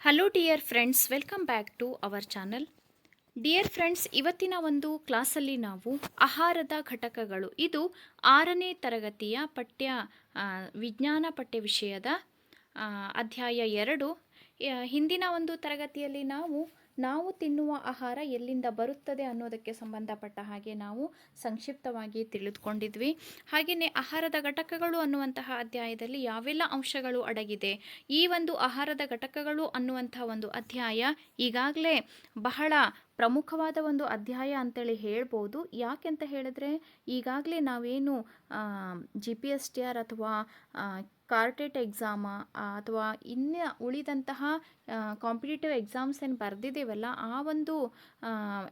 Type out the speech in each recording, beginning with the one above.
Hello dear friends welcome back to our channel dear friends ಇವತ್ತಿನ ಒಂದು ಕ್ಲಾಸಲ್ಲಿ ನಾವು ಆಹಾರದ ಘಟಕಗಳು. ಇದು ಆರನೇ ತರಗತಿಯ ಪಠ್ಯ ವಿಜ್ಞಾನ ಪಠ್ಯ ವಿಷಯದ ಅಧ್ಯಾಯ ಎರಡು. ಹಿಂದಿನ ಒಂದು ತರಗತಿಯಲ್ಲಿ ನಾವು ನಾವು ತಿನ್ನುವ ಆಹಾರ ಎಲ್ಲಿಂದ ಬರುತ್ತದೆ ಅನ್ನೋದಕ್ಕೆ ಸಂಬಂಧಪಟ್ಟ ಹಾಗೆ ನಾವು ಸಂಕ್ಷಿಪ್ತವಾಗಿ ತಿಳಿದುಕೊಂಡಿದ್ವಿ. ಹಾಗೆಯೇ ಆಹಾರದ ಘಟಕಗಳು ಅನ್ನುವಂತಹ ಅಧ್ಯಾಯದಲ್ಲಿ ಯಾವೆಲ್ಲ ಅಂಶಗಳು ಅಡಗಿದೆ? ಈ ಒಂದು ಆಹಾರದ ಘಟಕಗಳು ಅನ್ನುವಂತಹ ಒಂದು ಅಧ್ಯಾಯ ಈಗಾಗಲೇ ಬಹಳ ಪ್ರಮುಖವಾದ ಒಂದು ಅಧ್ಯಾಯ ಅಂತೇಳಿ ಹೇಳ್ಬೋದು. ಯಾಕೆಂತ ಹೇಳಿದ್ರೆ ಈಗಾಗಲೇ ನಾವೇನು G P S T R ಅಥವಾ ಕಾರ್ಟೆಟ್ ಎಕ್ಸಾಮ ಅಥವಾ ಇನ್ನು ಉಳಿದಂತಹ ಕಾಂಪಿಟೇಟಿವ್ ಎಕ್ಸಾಮ್ಸ್ ಏನು ಬರೆದಿದ್ದೇವಲ್ಲ ಆ ಒಂದು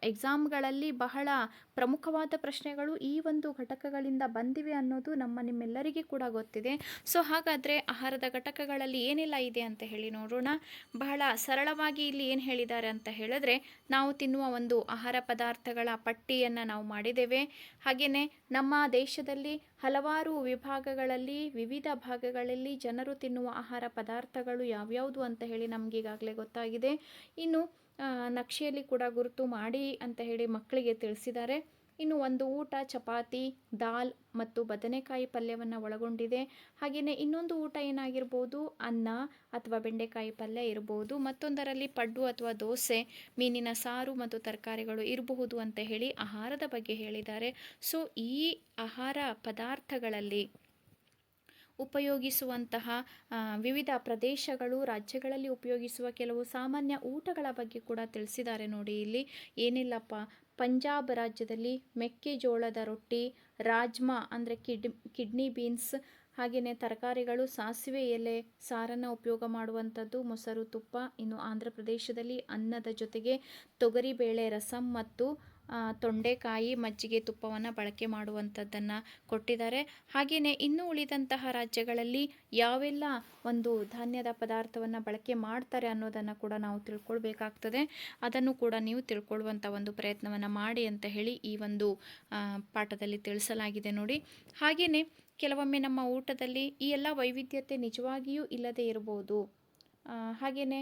ಎಕ್ಸಾಮ್ಗಳಲ್ಲಿ ಬಹಳ ಪ್ರಮುಖವಾದ ಪ್ರಶ್ನೆಗಳು ಈ ಒಂದು ಘಟಕಗಳಿಂದ ಬಂದಿವೆ ಅನ್ನೋದು ನಮ್ಮ ನಿಮ್ಮೆಲ್ಲರಿಗೆ ಕೂಡ ಗೊತ್ತಿದೆ. ಸೊ ಹಾಗಾದರೆ ಆಹಾರದ ಘಟಕಗಳಲ್ಲಿ ಏನೆಲ್ಲ ಇದೆ ಅಂತ ಹೇಳಿ ನೋಡೋಣ. ಬಹಳ ಸರಳವಾಗಿ ಇಲ್ಲಿ ಏನು ಹೇಳಿದ್ದಾರೆ ಅಂತ ಹೇಳಿದ್ರೆ, ನಾವು ತಿನ್ನುವ ಒಂದು ಆಹಾರ ಪದಾರ್ಥಗಳ ಪಟ್ಟಿಯನ್ನು ನಾವು ಮಾಡಿದ್ದೇವೆ. ಹಾಗೆಯೇ ನಮ್ಮ ದೇಶದಲ್ಲಿ ಹಲವಾರು ವಿಭಾಗಗಳಲ್ಲಿ, ವಿವಿಧ ಭಾಗಗಳಲ್ಲಿ ಜನರು ತಿನ್ನುವ ಆಹಾರ ಪದಾರ್ಥಗಳು ಯಾವ್ಯಾವುದು ಅಂತ ಹೇಳಿ ನಮಗೀಗಾಗಲೇ ಗೊತ್ತಾಗಿದೆ. ಇನ್ನು ನಕ್ಷೆಯಲ್ಲಿ ಕೂಡ ಗುರುತು ಮಾಡಿ ಅಂತ ಹೇಳಿ ಮಕ್ಕಳಿಗೆ ತಿಳಿಸಿದ್ದಾರೆ. ಇನ್ನು ಒಂದು ಊಟ, ಚಪಾತಿ, ದಾಲ್ ಮತ್ತು ಬದನೆಕಾಯಿ ಪಲ್ಯವನ್ನು ಒಳಗೊಂಡಿದೆ. ಹಾಗೆಯೇ ಇನ್ನೊಂದು ಊಟ ಏನಾಗಿರ್ಬೋದು? ಅನ್ನ ಅಥವಾ ಬೆಂಡೆಕಾಯಿ ಪಲ್ಯ ಇರಬಹುದು ಮತ್ತೊಂದರಲ್ಲಿ ಪಡ್ಡು ಅಥವಾ ದೋಸೆ, ಮೀನಿನ ಸಾರು ಮತ್ತು ತರಕಾರಿಗಳು ಇರಬಹುದು ಅಂತ ಹೇಳಿ ಆಹಾರದ ಬಗ್ಗೆ ಹೇಳಿದ್ದಾರೆ. ಸೊ, ಈ ಆಹಾರ ಪದಾರ್ಥಗಳಲ್ಲಿ ಉಪಯೋಗಿಸುವಂತಹ ವಿವಿಧ ಪ್ರದೇಶಗಳು ರಾಜ್ಯಗಳಲ್ಲಿ ಉಪಯೋಗಿಸುವ ಕೆಲವು ಸಾಮಾನ್ಯ ಊಟಗಳ ಬಗ್ಗೆ ಕೂಡ ತಿಳಿಸಿದ್ದಾರೆ ನೋಡಿ ಇಲ್ಲಿ. ಏನಿಲ್ಲಪ್ಪ ಪಂಜಾಬ್ ರಾಜ್ಯದಲ್ಲಿ ಮೆಕ್ಕೆಜೋಳದ ರೊಟ್ಟಿ, ರಾಜ್ಮಾ ಅಂದರೆ ಕಿಡ್, ಕಿಡ್ನಿ ಬೀನ್ಸ್ ಹಾಗೆಯೇ ತರಕಾರಿಗಳು, ಸಾಸಿವೆ ಎಲೆ, ಸಾರನ್ನು ಉಪಯೋಗ ಮಾಡುವಂಥದ್ದು ಮೊಸರು, ತುಪ್ಪ, ಇನ್ನು ಆಂಧ್ರ ಪ್ರದೇಶದಲ್ಲಿ ಅನ್ನದ ಜೊತೆಗೆ ತೊಗರಿಬೇಳೆ ರಸಂ ಮತ್ತು ತೊಂಡೆಕಾಯಿ ಮಜ್ಜಿಗೆ ತುಪ್ಪವನ್ನು ಬಳಕೆ ಮಾಡುವಂಥದ್ದನ್ನು ಕೊಟ್ಟಿದ್ದಾರೆ. ಹಾಗೆಯೇ ಇನ್ನೂ ಉಳಿದಂತಹ ರಾಜ್ಯಗಳಲ್ಲಿ ಯಾವೆಲ್ಲ ಒಂದು ಧಾನ್ಯದ ಪದಾರ್ಥವನ್ನು ಬಳಕೆ ಮಾಡ್ತಾರೆ ಅನ್ನೋದನ್ನು ಕೂಡ ನಾವು ತಿಳ್ಕೊಳ್ಬೇಕಾಗ್ತದೆ. ಅದನ್ನು ಕೂಡ ನೀವು ತಿಳ್ಕೊಳ್ಳುವಂಥ ಒಂದು ಪ್ರಯತ್ನವನ್ನು ಮಾಡಿ ಅಂತ ಹೇಳಿ ಈ ಒಂದು ಪಾಠದಲ್ಲಿ ತಿಳಿಸಲಾಗಿದೆ ನೋಡಿ. ಹಾಗೆಯೇ ಕೆಲವೊಮ್ಮೆ ನಮ್ಮ ಊಟದಲ್ಲಿ ಈ ಎಲ್ಲ ವೈವಿಧ್ಯತೆ ನಿಜವಾಗಿಯೂ ಇಲ್ಲದೇ ಇರಬಹುದು. ಹಾಗೆಯೇ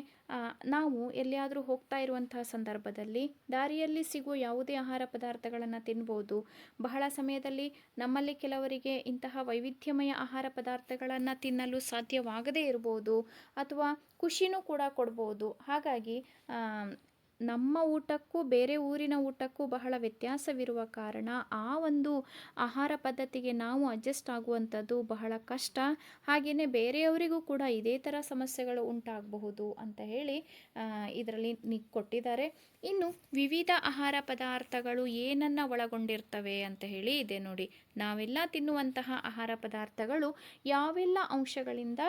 ನಾವು ಎಲ್ಲಿಯಾದರೂ ಹೋಗ್ತಾ ಇರುವಂತಹ ಸಂದರ್ಭದಲ್ಲಿ ದಾರಿಯಲ್ಲಿ ಸಿಗುವ ಯಾವುದೇ ಆಹಾರ ಪದಾರ್ಥಗಳನ್ನು ತಿನ್ಬೋದು. ಬಹಳ ಸಮಯದಲ್ಲಿ ನಮ್ಮಲ್ಲಿ ಕೆಲವರಿಗೆ ಇಂತಹ ವೈವಿಧ್ಯಮಯ ಆಹಾರ ಪದಾರ್ಥಗಳನ್ನು ತಿನ್ನಲು ಸಾಧ್ಯವಾಗದೇ ಇರ್ಬೋದು ಅಥವಾ ಖುಷಿನೂ ಕೂಡ ಕೊಡ್ಬೋದು. ಹಾಗಾಗಿ ನಮ್ಮ ಊಟಕ್ಕೂ ಬೇರೆ ಊರಿನ ಊಟಕ್ಕೂ ಬಹಳ ವ್ಯತ್ಯಾಸವಿರುವ ಕಾರಣ ಆ ಒಂದು ಆಹಾರ ಪದ್ಧತಿಗೆ ನಾವು ಅಡ್ಜಸ್ಟ್ ಆಗುವಂಥದ್ದು ಬಹಳ ಕಷ್ಟ. ಹಾಗೆಯೇ ಬೇರೆಯವರಿಗೂ ಕೂಡ ಇದೇ ಥರ ಸಮಸ್ಯೆಗಳು ಉಂಟಾಗಬಹುದು ಅಂತ ಹೇಳಿ ಇದರಲ್ಲಿ ನಿ, ಕೊಟ್ಟಿದ್ದಾರೆ. ಇನ್ನು ವಿವಿಧ ಆಹಾರ ಪದಾರ್ಥಗಳು ಏನನ್ನು ಒಳಗೊಂಡಿರ್ತವೆ ಅಂತ ಹೇಳಿ ಇದೆ ನೋಡಿ. ನಾವೆಲ್ಲ ತಿನ್ನುವಂತಹ ಆಹಾರ ಪದಾರ್ಥಗಳು ಯಾವೆಲ್ಲ ಅಂಶಗಳಿಂದ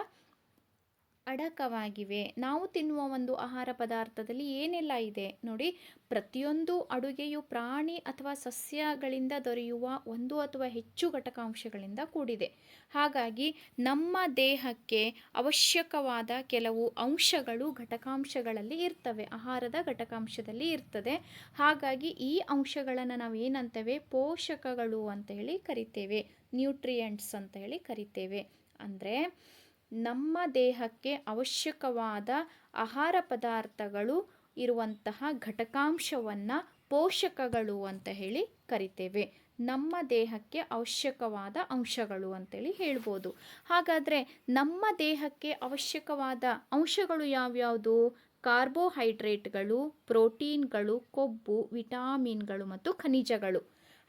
ಅಡಕವಾಗಿವೆ. ನಾವು ತಿನ್ನುವ ಒಂದು ಆಹಾರ ಪದಾರ್ಥದಲ್ಲಿ ಏನೆಲ್ಲ ಇದೆ? ನೋಡಿ, ಪ್ರತಿಯೊಂದು ಅಡುಗೆಯು ಪ್ರಾಣಿ ಅಥವಾ ಸಸ್ಯಗಳಿಂದ ದೊರೆಯುವ ಒಂದು ಅಥವಾ ಹೆಚ್ಚು ಘಟಕಾಂಶಗಳಿಂದ ಕೂಡಿದೆ. ಹಾಗಾಗಿ, ನಮ್ಮ ದೇಹಕ್ಕೆ ಅವಶ್ಯಕವಾದ ಕೆಲವು ಅಂಶಗಳು ಘಟಕಾಂಶಗಳಲ್ಲಿ ಇರ್ತವೆ. ಆಹಾರದ ಘಟಕಾಂಶದಲ್ಲಿ ಇರ್ತದೆ. ಹಾಗಾಗಿ, ಈ ಅಂಶಗಳನ್ನು ನಾವು ಏನಂತೇವೆ ಪೋಷಕಗಳು ಅಂತ ಹೇಳಿ ಕರಿತೇವೆ. ನ್ಯೂಟ್ರಿಯೆಂಟ್ಸ್ ಅಂತ ಹೇಳಿ ಕರಿತೇವೆ. ಅಂದರೆ ನಮ್ಮ ದೇಹಕ್ಕೆ ಅವಶ್ಯಕವಾದ ಆಹಾರ ಪದಾರ್ಥಗಳು ಇರುವಂತಹ ಘಟಕಾಂಶವನ್ನು ಪೋಷಕಗಳು ಅಂತ ಹೇಳಿ ಕರಿತೇವೆ. ನಮ್ಮ ದೇಹಕ್ಕೆ ಅವಶ್ಯಕವಾದ ಅಂಶಗಳು ಅಂತೇಳಿ ಹೇಳ್ಬೋದು. ಹಾಗಾದರೆ ನಮ್ಮ ದೇಹಕ್ಕೆ ಅವಶ್ಯಕವಾದ ಅಂಶಗಳು ಯಾವ್ಯಾವುದು? ಕಾರ್ಬೋಹೈಡ್ರೇಟ್ಗಳು, ಪ್ರೋಟೀನ್ಗಳು, ಕೊಬ್ಬು, ವಿಟಾಮಿನ್ಗಳು ಮತ್ತು ಖನಿಜಗಳು.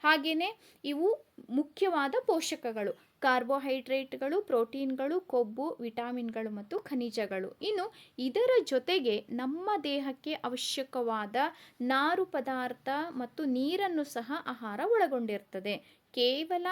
ಹಾಗೆಯೇ ಇವು ಮುಖ್ಯವಾದ ಪೋಷಕಗಳು. ಕಾರ್ಬೋಹೈಡ್ರೇಟ್ಗಳು, ಪ್ರೋಟೀನ್ಗಳು, ಕೊಬ್ಬು, ವಿಟಾಮಿನ್ಗಳು ಮತ್ತು ಖನಿಜಗಳು. ಇನ್ನು ಇದರ ಜೊತೆಗೆ ನಮ್ಮ ದೇಹಕ್ಕೆ ಅವಶ್ಯಕವಾದ ನಾರು ಪದಾರ್ಥ ಮತ್ತು ನೀರನ್ನು ಸಹ ಆಹಾರ ಒಳಗೊಂಡಿರ್ತದೆ. ಕೇವಲ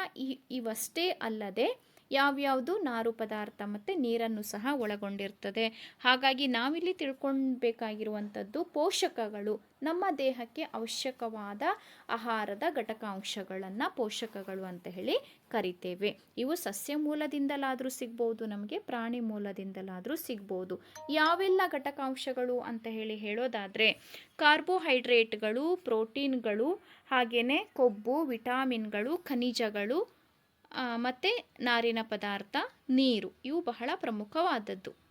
ಇವಷ್ಟೇ ಅಲ್ಲದೆ ಯಾವ್ಯಾವುದು ನಾರು ಪದಾರ್ಥ ಮತ್ತು ನೀರನ್ನು ಸಹ ಒಳಗೊಂಡಿರ್ತದೆ. ಹಾಗಾಗಿ ನಾವಿಲ್ಲಿ ತಿಳ್ಕೊಳ್ಬೇಕಾಗಿರುವಂಥದ್ದು ಪೋಷಕಗಳು, ನಮ್ಮ ದೇಹಕ್ಕೆ ಅವಶ್ಯಕವಾದ ಆಹಾರದ ಘಟಕಾಂಶಗಳನ್ನು ಪೋಷಕಗಳು ಅಂತ ಹೇಳಿ ಕರಿತೇವೆ. ಇವು ಸಸ್ಯ ಮೂಲದಿಂದಲಾದರೂ ಸಿಗ್ಬೋದು, ನಮಗೆ ಪ್ರಾಣಿ ಮೂಲದಿಂದಲಾದರೂ ಸಿಗ್ಬೋದು. ಯಾವೆಲ್ಲ ಘಟಕಾಂಶಗಳು ಅಂತ ಹೇಳಿ ಹೇಳೋದಾದರೆ, ಕಾರ್ಬೋಹೈಡ್ರೇಟ್ಗಳು, ಪ್ರೋಟೀನ್ಗಳು ಹಾಗೆಯೇ ಕೊಬ್ಬು, ವಿಟಾಮಿನ್ಗಳು, ಖನಿಜಗಳು ಮತ್ತು ನಾರಿನ ಪದಾರ್ಥ ನೀರು ಇವು ಬಹಳ ಪ್ರಮುಖವಾದದ್ದು.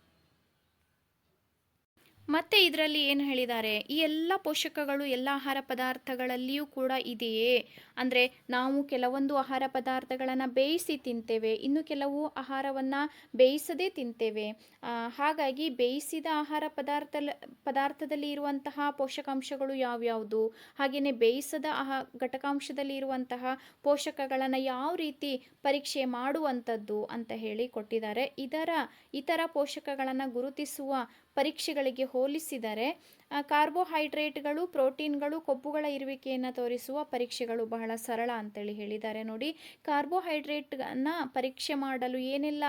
ಮತ್ತು ಇದರಲ್ಲಿ ಏನು ಹೇಳಿದ್ದಾರೆ? ಈ ಎಲ್ಲ ಪೋಷಕಗಳು, ಎಲ್ಲ ಆಹಾರ ಪದಾರ್ಥಗಳಲ್ಲಿಯೂ ಕೂಡ ಇದೆಯೇ? ಅಂದರೆ ನಾವು ಕೆಲವೊಂದು ಆಹಾರ ಪದಾರ್ಥಗಳನ್ನು ಬೇಯಿಸಿ ತಿಂತೇವೆ, ಇನ್ನು ಕೆಲವು ಆಹಾರವನ್ನು ಬೇಯಿಸದೇ ತಿಂತೇವೆ. ಹಾಗಾಗಿ ಬೇಯಿಸಿದ ಆಹಾರ ಪದಾರ್ಥ ಪದಾರ್ಥದಲ್ಲಿ ಇರುವಂತಹ ಪೋಷಕಾಂಶಗಳು ಯಾವ್ಯಾವುದು? ಹಾಗೆಯೇ ಬೇಯಿಸದ ಆಹಾ, ಘಟಕಾಂಶದಲ್ಲಿ ಇರುವಂತಹ ಪೋಷಕಗಳನ್ನು ಯಾವ ರೀತಿ ಪರೀಕ್ಷೆ ಮಾಡುವಂಥದ್ದು ಅಂತ ಹೇಳಿ ಕೊಟ್ಟಿದ್ದಾರೆ. ಇದರ, ಇತರ ಪೋಷಕಗಳನ್ನು ಗುರುತಿಸುವ ಪರೀಕ್ಷೆಗಳಿಗೆ ಹೋಲಿಸಿದರೆ ಕಾರ್ಬೋಹೈಡ್ರೇಟ್ಗಳು, ಪ್ರೋಟೀನ್ಗಳು, ಕೊಬ್ಬುಗಳ ಇರುವಿಕೆಯನ್ನು ತೋರಿಸುವ ಪರೀಕ್ಷೆಗಳು ಬಹಳ ಸರಳ ಅಂತೇಳಿ ಹೇಳಿದ್ದಾರೆ. ನೋಡಿ ಕಾರ್ಬೋಹೈಡ್ರೇಟನ್ನು ಪರೀಕ್ಷೆ ಮಾಡಲು ಏನೆಲ್ಲ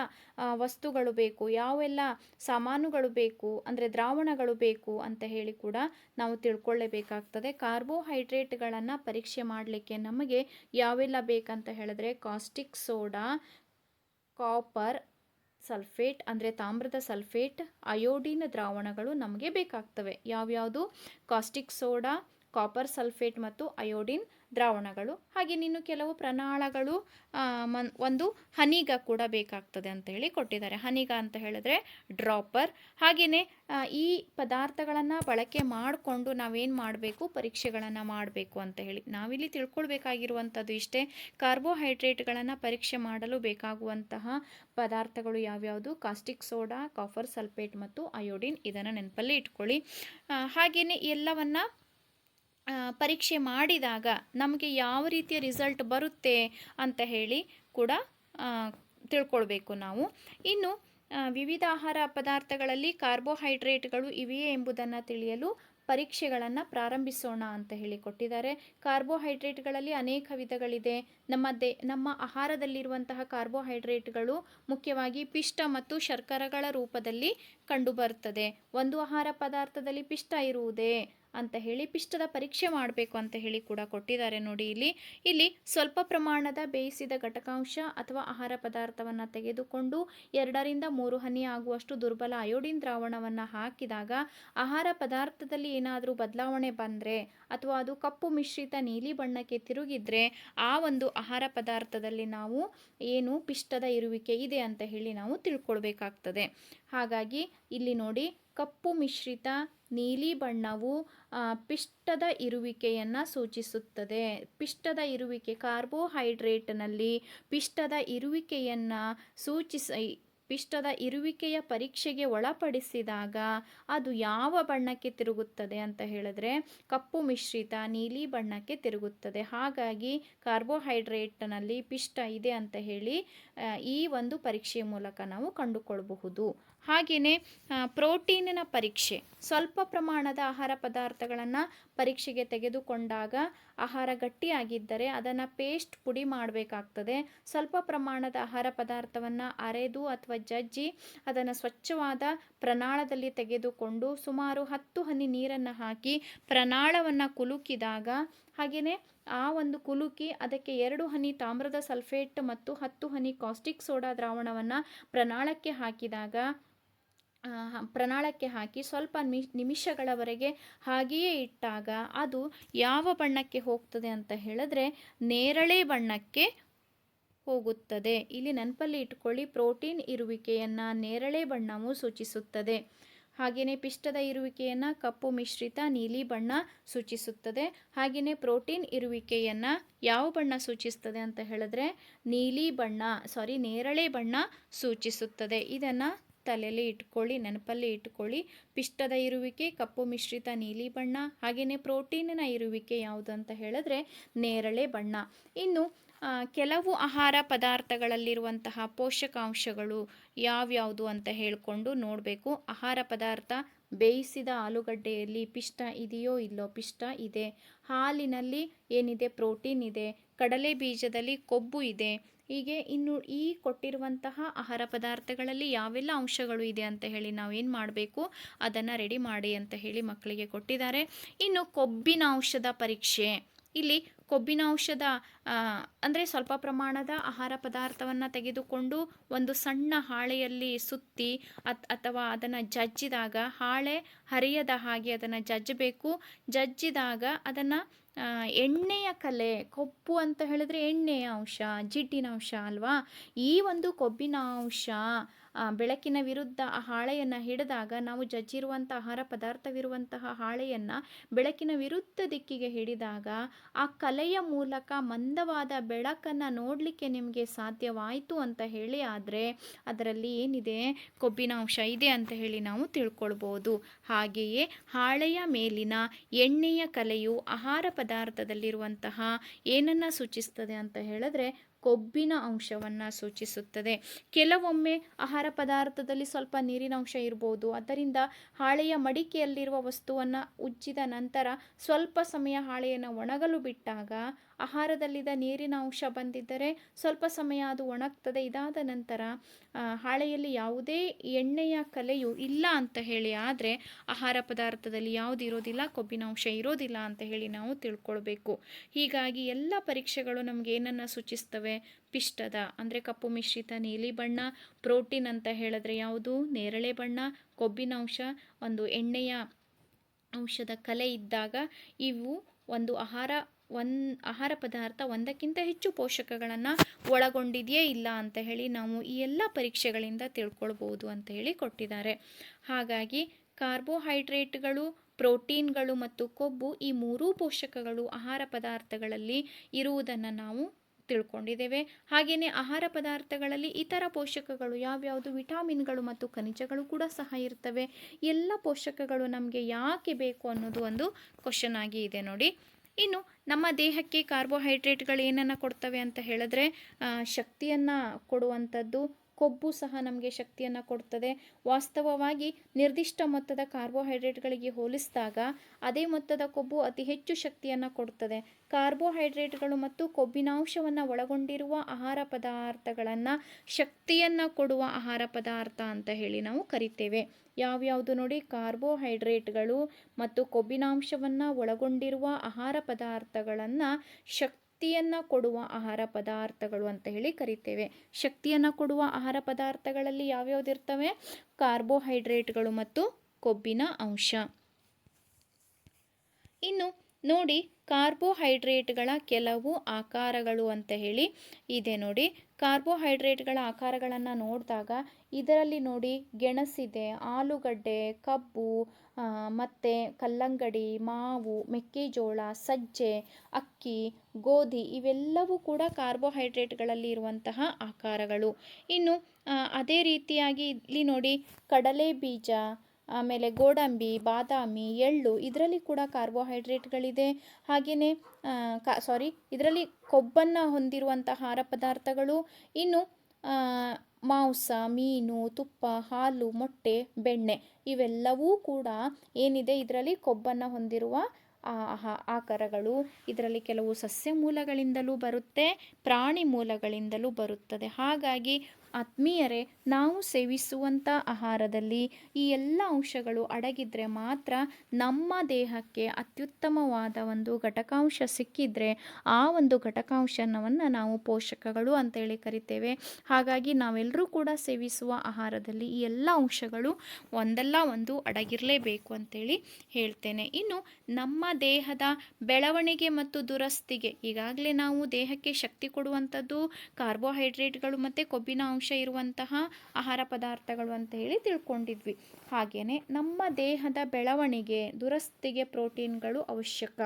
ವಸ್ತುಗಳು ಬೇಕು, ಯಾವೆಲ್ಲ ಸಾಮಾನುಗಳು ಬೇಕು, ಅಂದರೆ ದ್ರಾವಣಗಳು ಬೇಕು ಅಂತ ಹೇಳಿ ಕೂಡ ನಾವು ತಿಳ್ಕೊಳ್ಳೇಬೇಕಾಗ್ತದೆ. ಕಾರ್ಬೋಹೈಡ್ರೇಟ್ಗಳನ್ನು ಪರೀಕ್ಷೆ ಮಾಡಲಿಕ್ಕೆ ನಮಗೆ ಯಾವೆಲ್ಲ ಬೇಕಂತ ಹೇಳಿದ್ರೆ, ಕಾಸ್ಟಿಕ್ ಸೋಡಾ, ಕಾಪರ್ ಸಲ್ಫೇಟ್ ಅಂದರೆ ತಾಮ್ರದ ಸಲ್ಫೇಟ್ ಅಯೋಡಿನ್ ದ್ರಾವಣಗಳು ನಮಗೆ ಬೇಕಾಗ್ತವೆ. ಯಾವ್ಯಾವುದು? ಕಾಸ್ಟಿಕ್ ಸೋಡಾ ಕಾಪರ್ ಸಲ್ಫೇಟ್ ಮತ್ತು ಅಯೋಡಿನ್ ದ್ರಾವಣಗಳು. ಹಾಗೆ ಇನ್ನು ಕೆಲವು ಪ್ರಣಾಳಗಳು ಒಂದು ಹನಿಗ ಕೂಡ ಬೇಕಾಗ್ತದೆ ಅಂತ ಹೇಳಿ ಕೊಟ್ಟಿದ್ದಾರೆ. ಹನಿಗ ಅಂತ ಹೇಳಿದ್ರೆ ಡ್ರಾಪರ್ ಹಾಗೆಯೇ ಈ ಪದಾರ್ಥಗಳನ್ನು ಬಳಕೆ ಮಾಡಿಕೊಂಡು ನಾವೇನು ಮಾಡಬೇಕು, ಪರೀಕ್ಷೆಗಳನ್ನು ಮಾಡಬೇಕು ಅಂತ ಹೇಳಿ. ನಾವಿಲ್ಲಿ ತಿಳ್ಕೊಳ್ಬೇಕಾಗಿರುವಂಥದ್ದು ಇಷ್ಟೇ. ಕಾರ್ಬೋಹೈಡ್ರೇಟ್ಗಳನ್ನು ಪರೀಕ್ಷೆ ಮಾಡಲು ಬೇಕಾಗುವಂತಹ ಪದಾರ್ಥಗಳು ಯಾವ್ಯಾವುದು? ಕಾಸ್ಟಿಕ್ ಸೋಡಾ ಕಾಫರ್ ಸಲ್ಫೇಟ್ ಮತ್ತು ಅಯೋಡಿನ್ ಇದನ್ನು ನೆನಪಲ್ಲಿ ಇಟ್ಕೊಳ್ಳಿ. ಹಾಗೆಯೇ ಎಲ್ಲವನ್ನು ಪರೀಕ್ಷೆ ಮಾಡಿದಾಗ ನಮಗೆ ಯಾವ ರೀತಿಯ ರಿಸಲ್ಟ್ ಬರುತ್ತೆ ಅಂತ ಹೇಳಿ ಕೂಡ ತಿಳ್ಕೊಳ್ಬೇಕು ನಾವು. ಇನ್ನು ವಿವಿಧ ಆಹಾರ ಪದಾರ್ಥಗಳಲ್ಲಿ ಕಾರ್ಬೋಹೈಡ್ರೇಟ್ಗಳು ಇವೆಯೇ ಎಂಬುದನ್ನು ತಿಳಿಯಲು ಪರೀಕ್ಷೆಗಳನ್ನು ಪ್ರಾರಂಭಿಸೋಣ ಅಂತ ಹೇಳಿ ಕೊಟ್ಟಿದ್ದಾರೆ. ಕಾರ್ಬೋಹೈಡ್ರೇಟ್ಗಳಲ್ಲಿ ಅನೇಕ ವಿಧಗಳಿದೆ. ನಮ್ಮ ದೇ, ನಮ್ಮ ಆಹಾರದಲ್ಲಿರುವಂತಹ ಕಾರ್ಬೋಹೈಡ್ರೇಟ್ಗಳು ಮುಖ್ಯವಾಗಿ ಪಿಷ್ಟ ಮತ್ತು ಶರ್ಕರಗಳ ರೂಪದಲ್ಲಿ ಕಂಡುಬರುತ್ತದೆ ಒಂದು ಆಹಾರ ಪದಾರ್ಥದಲ್ಲಿ ಪಿಷ್ಟ ಇರುವುದೇ ಅಂತ ಹೇಳಿ ಪಿಷ್ಟದ ಪರೀಕ್ಷೆ ಮಾಡಬೇಕು ಅಂತ ಹೇಳಿ ಕೂಡ ಕೊಟ್ಟಿದ್ದಾರೆ ನೋಡಿ ಇಲ್ಲಿ. ಇಲ್ಲಿ ಸ್ವಲ್ಪ ಪ್ರಮಾಣದ ಬೇಯಿಸಿದ ಘಟಕಾಂಶ ಅಥವಾ ಆಹಾರ ಪದಾರ್ಥವನ್ನು ತೆಗೆದುಕೊಂಡು ಎರಡರಿಂದ ಮೂರು ಹನಿ ಆಗುವಷ್ಟು ದುರ್ಬಲ ಅಯೋಡಿನ್ ದ್ರಾವಣವನ್ನು ಹಾಕಿದಾಗ ಆಹಾರ ಪದಾರ್ಥದಲ್ಲಿ ಏನಾದರೂ ಬದಲಾವಣೆ ಬಂದರೆ ಅಥವಾ ಅದು ಕಪ್ಪು ಮಿಶ್ರಿತ ನೀಲಿ ಬಣ್ಣಕ್ಕೆ ತಿರುಗಿದ್ರೆ ಆ ಒಂದು ಆಹಾರ ಪದಾರ್ಥದಲ್ಲಿ ನಾವು ಏನು ಪಿಷ್ಟದ ಇರುವಿಕೆ ಇದೆ ಅಂತ ಹೇಳಿ ನಾವು ತಿಳ್ಕೊಳ್ಬೇಕಾಗ್ತದೆ. ಹಾಗಾಗಿ ಇಲ್ಲಿ ನೋಡಿ ಕಪ್ಪು ಮಿಶ್ರಿತ ನೀಲಿ ಬಣ್ಣವು ಪಿಷ್ಟದ ಇರುವಿಕೆಯನ್ನು ಸೂಚಿಸುತ್ತದೆ. ಪಿಷ್ಟದ ಇರುವಿಕೆ ಕಾರ್ಬೋಹೈಡ್ರೇಟ್ನಲ್ಲಿ ಪಿಷ್ಟದ ಇರುವಿಕೆಯನ್ನು ಸೂಚಿಸ, ಪಿಷ್ಟದ ಇರುವಿಕೆಯ ಪರೀಕ್ಷೆಗೆ ಒಳಪಡಿಸಿದಾಗ ಅದು ಯಾವ ಬಣ್ಣಕ್ಕೆ ತಿರುಗುತ್ತದೆ ಅಂತ ಹೇಳಿದ್ರೆ ಕಪ್ಪು ಮಿಶ್ರಿತ ನೀಲಿ ಬಣ್ಣಕ್ಕೆ ತಿರುಗುತ್ತದೆ. ಹಾಗಾಗಿ ಕಾರ್ಬೋಹೈಡ್ರೇಟ್ನಲ್ಲಿ ಪಿಷ್ಟ ಇದೆ ಅಂತ ಹೇಳಿ ಈ ಒಂದು ಪರೀಕ್ಷೆಯ ಮೂಲಕ ನಾವು ಕಂಡುಕೊಳ್ಳಬಹುದು ಹಾಗೆಯೇ ಪ್ರೋಟೀನಿನ ಪರೀಕ್ಷೆ. ಸ್ವಲ್ಪ ಪ್ರಮಾಣದ ಆಹಾರ ಪದಾರ್ಥಗಳನ್ನು ಪರೀಕ್ಷೆಗೆ ತೆಗೆದುಕೊಂಡಾಗ ಆಹಾರ ಗಟ್ಟಿಯಾಗಿದ್ದರೆ ಅದನ್ನು ಪೇಸ್ಟ್ ಪುಡಿ ಮಾಡಬೇಕಾಗ್ತದೆ. ಸ್ವಲ್ಪ ಪ್ರಮಾಣದ ಆಹಾರ ಪದಾರ್ಥವನ್ನು ಅರೆದು ಅಥವಾ ಜಜ್ಜಿ ಅದನ್ನು ಸ್ವಚ್ಛವಾದ ಪ್ರನಾಳದಲ್ಲಿ ತೆಗೆದುಕೊಂಡು ಸುಮಾರು ಹತ್ತು ಹನಿ ನೀರನ್ನು ಹಾಕಿ ಪ್ರನಾಳವನ್ನು ಕುಲುಕಿದಾಗ, ಹಾಗೆಯೇ ಆ ಒಂದು ಕುಲುಕಿ ಅದಕ್ಕೆ ಎರಡು ಹನಿ ತಾಮ್ರದ ಸಲ್ಫೇಟ್ ಮತ್ತು ಹತ್ತು ಹನಿ ಕಾಸ್ಟಿಕ್ ಸೋಡಾ ದ್ರಾವಣವನ್ನು ಪ್ರನಾಳಕ್ಕೆ ಹಾಕಿದಾಗ ಪ್ರಣಾಳಕ್ಕೆ ಹಾಕಿ ಸ್ವಲ್ಪ ನಿಮಿ ನಿಮಿಷಗಳವರೆಗೆ ಹಾಗೆಯೇ ಇಟ್ಟಾಗ ಅದು ಯಾವ ಬಣ್ಣಕ್ಕೆ ಹೋಗ್ತದೆ ಅಂತ ಹೇಳಿದ್ರೆ ನೇರಳೆ ಬಣ್ಣಕ್ಕೆ ಹೋಗುತ್ತದೆ. ಇಲ್ಲಿ ನೆನಪಲ್ಲಿ ಇಟ್ಕೊಳ್ಳಿ, ಪ್ರೋಟೀನ್ ಇರುವಿಕೆಯನ್ನು ನೇರಳೆ ಬಣ್ಣವು ಸೂಚಿಸುತ್ತದೆ. ಹಾಗೆಯೇ ಪಿಷ್ಟದ ಇರುವಿಕೆಯನ್ನು ಕಪ್ಪು ಮಿಶ್ರಿತ ನೀಲಿ ಬಣ್ಣ ಸೂಚಿಸುತ್ತದೆ. ಹಾಗೆಯೇ ಪ್ರೋಟೀನ್ ಇರುವಿಕೆಯನ್ನು ಯಾವ ಬಣ್ಣ ಸೂಚಿಸ್ತದೆ ಅಂತ ಹೇಳಿದ್ರೆ ನೀಲಿ ಬಣ್ಣ, ಸಾರಿ, ನೇರಳೆ ಬಣ್ಣ ಸೂಚಿಸುತ್ತದೆ. ಇದನ್ನು ತಲೆಯಲ್ಲಿ ಇಟ್ಕೊಳ್ಳಿ, ನೆನಪಲ್ಲಿ ಇಟ್ಕೊಳ್ಳಿ. ಪಿಷ್ಟದ ಇರುವಿಕೆ, ಕಪ್ಪು ಮಿಶ್ರಿತ ನೀಲಿ ಬಣ್ಣ, ಹಾಗೆಯೇ ಪ್ರೋಟೀನಿನ ಇರುವಿಕೆ ಯಾವುದು ಅಂತ ಹೇಳಿದ್ರೆ ನೇರಳೆ ಬಣ್ಣ. ಇನ್ನು ಕೆಲವು ಆಹಾರ ಪದಾರ್ಥಗಳಲ್ಲಿರುವಂತಹ ಪೋಷಕಾಂಶಗಳು ಯಾವ್ಯಾವುದು ಅಂತ ಹೇಳಿಕೊಂಡು ನೋಡಬೇಕು. ಆಹಾರ ಪದಾರ್ಥ, ಬೇಯಿಸಿದ ಆಲೂಗಡ್ಡೆಯಲ್ಲಿ ಪಿಷ್ಟ ಇದೆಯೋ ಇಲ್ಲೋ, ಪಿಷ್ಟ ಇದೆ. ಹಾಲಿನಲ್ಲಿ ಏನಿದೆ? ಪ್ರೋಟೀನ್ ಇದೆ. ಕಡಲೆ ಬೀಜದಲ್ಲಿ ಕೊಬ್ಬು ಇದೆ. ಹೀಗೆ ಇನ್ನು ಈ ಕೊಟ್ಟಿರುವಂತಹ ಆಹಾರ ಪದಾರ್ಥಗಳಲ್ಲಿ ಯಾವೆಲ್ಲ ಅಂಶಗಳು ಇದೆ ಅಂತ ಹೇಳಿ ನಾವೇನು ಮಾಡಬೇಕು? ಅದನ್ನು ರೆಡಿ ಮಾಡಿ ಅಂತ ಹೇಳಿ ಮಕ್ಕಳಿಗೆ ಕೊಟ್ಟಿದ್ದಾರೆ. ಇನ್ನು ಕೊಬ್ಬಿನ ಅಂಶದ ಪರೀಕ್ಷೆ. ಇಲ್ಲಿ ಕೊಬ್ಬಿನ ಔಷಧ ಅಂದರೆ ಸ್ವಲ್ಪ ಪ್ರಮಾಣದ ಆಹಾರ ಪದಾರ್ಥವನ್ನು ತೆಗೆದುಕೊಂಡು ಒಂದು ಸಣ್ಣ ಹಾಳೆಯಲ್ಲಿ ಸುತ್ತಿ ಅತ್, ಅಥವಾ ಅದನ್ನು ಜಜ್ಜಿದಾಗ, ಹಾಳೆ ಹರಿಯದ ಹಾಗೆ ಅದನ್ನು ಜಜ್ಜಬೇಕು. ಜಜ್ಜಿದಾಗ ಅದನ್ನು ಎಣ್ಣೆಯ ಕಲೆ ಕೊಬ್ಬು ಅಂತ ಹೇಳಿದ್ರೆ ಎಣ್ಣೆಯ ಅಂಶ, ಜಿಡ್ಡಿನ ಅಂಶ ಅಲ್ವಾ? ಈ ಒಂದು ಕೊಬ್ಬಿನ ಅಂಶ ಬೆಳಕಿನ ವಿರುದ್ಧ ಆ ಹಾಳೆಯನ್ನು ಹಿಡಿದಾಗ ನಾವು ಜಜ್ಜಿರುವಂಥ ಆಹಾರ ಪದಾರ್ಥವಿರುವಂತಹ ಹಾಳೆಯನ್ನು ಬೆಳಕಿನ ವಿರುದ್ಧ ದಿಕ್ಕಿಗೆ ಹಿಡಿದಾಗ ಆ ಕಲೆಯ ಮೂಲಕ ಮಂದವಾದ ಬೆಳಕನ್ನು ನೋಡಲಿಕ್ಕೆ ನಿಮಗೆ ಸಾಧ್ಯವಾಯಿತು ಅಂತ ಹೇಳಿ ಆದರೆ ಅದರಲ್ಲಿ ಏನಿದೆ? ಕೊಬ್ಬಿನ ಅಂಶ ಇದೆ ಅಂತ ಹೇಳಿ ನಾವು ತಿಳ್ಕೊಳ್ಬೋದು. ಹಾಗೆಯೇ ಹಾಳೆಯ ಮೇಲಿನ ಎಣ್ಣೆಯ ಕಲೆಯು ಆಹಾರ ಪದಾರ್ಥದಲ್ಲಿರುವಂತಹ ಏನನ್ನು ಸೂಚಿಸ್ತದೆ ಅಂತ ಹೇಳಿದ್ರೆ ಕೊಬ್ಬಿನ ಅಂಶವನ್ನು ಸೂಚಿಸುತ್ತದೆ. ಕೆಲವೊಮ್ಮೆ ಆಹಾರ ಪದಾರ್ಥದಲ್ಲಿ ಸ್ವಲ್ಪ ನೀರಿನ ಅಂಶ ಇರಬಹುದು ಅದರಿಂದ ಹಾಳೆಯ ಮಡಿಕೆಯಲ್ಲಿರುವ ವಸ್ತುವನ್ನು ಉಜ್ಜಿದ ನಂತರ ಸ್ವಲ್ಪ ಸಮಯ ಹಾಳೆಯನ್ನು ಒಣಗಲು ಬಿಟ್ಟಾಗ ಆಹಾರದಲ್ಲಿದ್ದ ನೀರಿನ ಅಂಶ ಬಂದಿದ್ದರೆ ಸ್ವಲ್ಪ ಸಮಯ ಅದು ಒಣಗ್ತದೆ. ಇದಾದ ನಂತರ ಹಾಳೆಯಲ್ಲಿ ಯಾವುದೇ ಎಣ್ಣೆಯ ಕಲೆಯು ಇಲ್ಲ ಅಂತ ಹೇಳಿ, ಆದರೆ ಆಹಾರ ಪದಾರ್ಥದಲ್ಲಿ ಯಾವುದು ಇರೋದಿಲ್ಲ, ಕೊಬ್ಬಿನ ಅಂಶ ಇರೋದಿಲ್ಲ ಅಂತ ಹೇಳಿ ನಾವು ತಿಳ್ಕೊಳ್ಬೇಕು. ಹೀಗಾಗಿ ಎಲ್ಲ ಪರೀಕ್ಷೆಗಳು ನಮಗೆ ಏನನ್ನು ಸೂಚಿಸ್ತವೆ? ಪಿಷ್ಟದ, ಅಂದರೆ ಕಪ್ಪು ಮಿಶ್ರಿತ ನೀಲಿ ಬಣ್ಣ, ಪ್ರೋಟೀನ್ ಅಂತ ಹೇಳಿದ್ರೆ ಯಾವುದು? ನೇರಳೆ ಬಣ್ಣ, ಕೊಬ್ಬಿನ ಅಂಶ, ಒಂದು ಎಣ್ಣೆಯ ಅಂಶದ ಕಲೆ ಇದ್ದಾಗ ಇವು ಒಂದು ಆಹಾರ ಒನ್ ಆಹಾರ ಪದಾರ್ಥ ಒಂದಕ್ಕಿಂತ ಹೆಚ್ಚು ಪೋಷಕಗಳನ್ನು ಒಳಗೊಂಡಿದೆಯೇ ಇಲ್ಲ ಅಂತ ಹೇಳಿ ನಾವು ಈ ಎಲ್ಲ ಪರೀಕ್ಷೆಗಳಿಂದ ತಿಳ್ಕೊಳ್ಬೋದು ಅಂತ ಹೇಳಿ ಕೊಟ್ಟಿದ್ದಾರೆ. ಹಾಗಾಗಿ ಕಾರ್ಬೋಹೈಡ್ರೇಟ್ಗಳು, ಪ್ರೋಟೀನ್ಗಳು ಮತ್ತು ಕೊಬ್ಬು ಈ ಮೂರೂ ಪೋಷಕಗಳು ಆಹಾರ ಪದಾರ್ಥಗಳಲ್ಲಿ ಇರುವುದನ್ನು ನಾವು ತಿಳ್ಕೊಂಡಿದ್ದೇವೆ. ಹಾಗೆಯೇ ಆಹಾರ ಪದಾರ್ಥಗಳಲ್ಲಿ ಇತರ ಪೋಷಕಗಳು ಯಾವ್ಯಾವುದು ವಿಟಾಮಿನ್ಗಳು ಮತ್ತು ಖನಿಜಗಳು ಕೂಡ ಸಹ ಇರ್ತವೆ. ಎಲ್ಲ ಪೋಷಕಗಳು ನಮಗೆ ಯಾಕೆ ಬೇಕು ಅನ್ನೋದು ಒಂದು ಕ್ವಶನ್ ಆಗಿ ಇದೆ ನೋಡಿ. ಇನ್ನು ನಮ್ಮ ದೇಹಕ್ಕೆ ಕಾರ್ಬೋಹೈಡ್ರೇಟ್ಗಳು ಏನನ್ನು ಕೊಡ್ತವೆ ಅಂತ ಹೇಳಿದ್ರೆ ಶಕ್ತಿಯನ್ನು ಕೊಡುವಂಥದ್ದು ಕೊಬ್ಬು ಸಹ ನಮಗೆ ಶಕ್ತಿಯನ್ನು ಕೊಡ್ತದೆ. ವಾಸ್ತವವಾಗಿ ನಿರ್ದಿಷ್ಟ ಮೊತ್ತದ ಕಾರ್ಬೋಹೈಡ್ರೇಟ್ಗಳಿಗೆ ಹೋಲಿಸಿದಾಗ ಅದೇ ಮೊತ್ತದ ಕೊಬ್ಬು ಅತಿ ಹೆಚ್ಚು ಶಕ್ತಿಯನ್ನು ಕೊಡ್ತದೆ. ಕಾರ್ಬೋಹೈಡ್ರೇಟ್ಗಳು ಮತ್ತು ಕೊಬ್ಬಿನಾಂಶವನ್ನು ಒಳಗೊಂಡಿರುವ ಆಹಾರ ಪದಾರ್ಥಗಳನ್ನು ಶಕ್ತಿಯನ್ನು ಕೊಡುವ ಆಹಾರ ಪದಾರ್ಥ ಅಂತ ಹೇಳಿ ನಾವು ಕರಿತೇವೆ. ಯಾವ್ಯಾವುದು ನೋಡಿ? ಕಾರ್ಬೋಹೈಡ್ರೇಟ್ಗಳು ಮತ್ತು ಕೊಬ್ಬಿನಾಂಶವನ್ನು ಒಳಗೊಂಡಿರುವ ಆಹಾರ ಪದಾರ್ಥಗಳನ್ನು ಶಕ್ತಿಯನ್ನು ಕೊಡುವ ಆಹಾರ ಪದಾರ್ಥಗಳು ಅಂತ ಹೇಳಿ ಕರಿತೇವೆ. ಶಕ್ತಿಯನ್ನು ಕೊಡುವ ಆಹಾರ ಪದಾರ್ಥಗಳಲ್ಲಿ ಯಾವ್ಯಾವ್ದು ಇರ್ತವೆ ಕಾರ್ಬೋಹೈಡ್ರೇಟ್ಗಳು ಮತ್ತು ಕೊಬ್ಬಿನ ಅಂಶ. ಇನ್ನು ನೋಡಿ ಕಾರ್ಬೋಹೈಡ್ರೇಟ್ಗಳ ಕೆಲವು ಆಕಾರಗಳು ಅಂತ ಹೇಳಿ ಇದೆ ನೋಡಿ. ಕಾರ್ಬೋಹೈಡ್ರೇಟ್ಗಳ ಆಕಾರಗಳನ್ನು ನೋಡಿದಾಗ ಇದರಲ್ಲಿ ನೋಡಿ ಗೆಣಸಿದೆ, ಆಲೂಗಡ್ಡೆ, ಕಬ್ಬು ಮತ್ತೆ ಕಲ್ಲಂಗಡಿ, ಮಾವು, ಮೆಕ್ಕೆಜೋಳ, ಸಜ್ಜೆ, ಅಕ್ಕಿ, ಗೋಧಿ ಇವೆಲ್ಲವೂ ಕೂಡ ಕಾರ್ಬೋಹೈಡ್ರೇಟ್ಗಳಲ್ಲಿ ಇರುವಂತಹ ಆಕಾರಗಳು. ಇನ್ನು ಅದೇ ರೀತಿಯಾಗಿ ಇಲ್ಲಿ ನೋಡಿ ಕಡಲೆ ಬೀಜ, ಆಮೇಲೆ ಗೋಡಂಬಿ, ಬಾದಾಮಿ, ಎಳ್ಳು ಇದರಲ್ಲಿ ಕೂಡ ಕಾರ್ಬೋಹೈಡ್ರೇಟ್ಗಳಿದೆ. ಹಾಗೆಯೇ ಕಾ, ಸಾರಿ, ಇದರಲ್ಲಿ ಕೊಬ್ಬನ್ನು ಹೊಂದಿರುವಂಥ ಆಹಾರ ಪದಾರ್ಥಗಳು. ಇನ್ನು ಮಾಂಸ, ಮೀನು, ತುಪ್ಪ, ಹಾಲು, ಮೊಟ್ಟೆ, ಬೆಣ್ಣೆ ಇವೆಲ್ಲವೂ ಕೂಡ ಏನಿದೆ ಇದರಲ್ಲಿ ಕೊಬ್ಬನ್ನು ಹೊಂದಿರುವ ಆಕಾರಗಳು. ಇದರಲ್ಲಿ ಕೆಲವು ಸಸ್ಯ ಮೂಲಗಳಿಂದಲೂ ಬರುತ್ತೆ, ಪ್ರಾಣಿ ಮೂಲಗಳಿಂದಲೂ ಬರುತ್ತದೆ. ಹಾಗಾಗಿ ಆತ್ಮೀಯರೇ, ನಾವು ಸೇವಿಸುವಂಥ ಆಹಾರದಲ್ಲಿ ಈ ಎಲ್ಲ ಅಂಶಗಳು ಅಡಗಿದ್ರೆ ಮಾತ್ರ ನಮ್ಮ ದೇಹಕ್ಕೆ ಅತ್ಯುತ್ತಮವಾದ ಒಂದು ಘಟಕಾಂಶ ಸಿಕ್ಕಿದ್ರೆ ಆ ಒಂದು ಘಟಕಾಂಶನವನ್ನು ನಾವು ಪೋಷಕಗಳು ಅಂತೇಳಿ ಕರಿತೇವೆ. ಹಾಗಾಗಿ ನಾವೆಲ್ಲರೂ ಕೂಡ ಸೇವಿಸುವ ಆಹಾರದಲ್ಲಿ ಈ ಎಲ್ಲ ಅಂಶಗಳು ಒಂದಲ್ಲ ಒಂದು ಅಡಗಿರಲೇಬೇಕು ಅಂತೇಳಿ ಹೇಳ್ತೇನೆ. ಇನ್ನು ನಮ್ಮ ದೇಹದ ಬೆಳವಣಿಗೆ ಮತ್ತು ದುರಸ್ತಿಗೆ ಈಗಾಗಲೇ ನಾವು ದೇಹಕ್ಕೆ ಶಕ್ತಿ ಕೊಡುವಂಥದ್ದು, ಕಾರ್ಬೋಹೈಡ್ರೇಟ್ಗಳು ಮತ್ತು ಕೊಬ್ಬಿನ ಅಂಶ ಇರುವಂತಹ ಆಹಾರ ಪದಾರ್ಥಗಳು ಅಂತ ಹೇಳಿ ತಿಳ್ಕೊಂಡಿದ್ವಿ. ಹಾಗೆಯೇ ನಮ್ಮ ದೇಹದ ಬೆಳವಣಿಗೆ, ದುರಸ್ತಿಗೆ ಪ್ರೋಟೀನ್ಗಳು ಅವಶ್ಯಕ.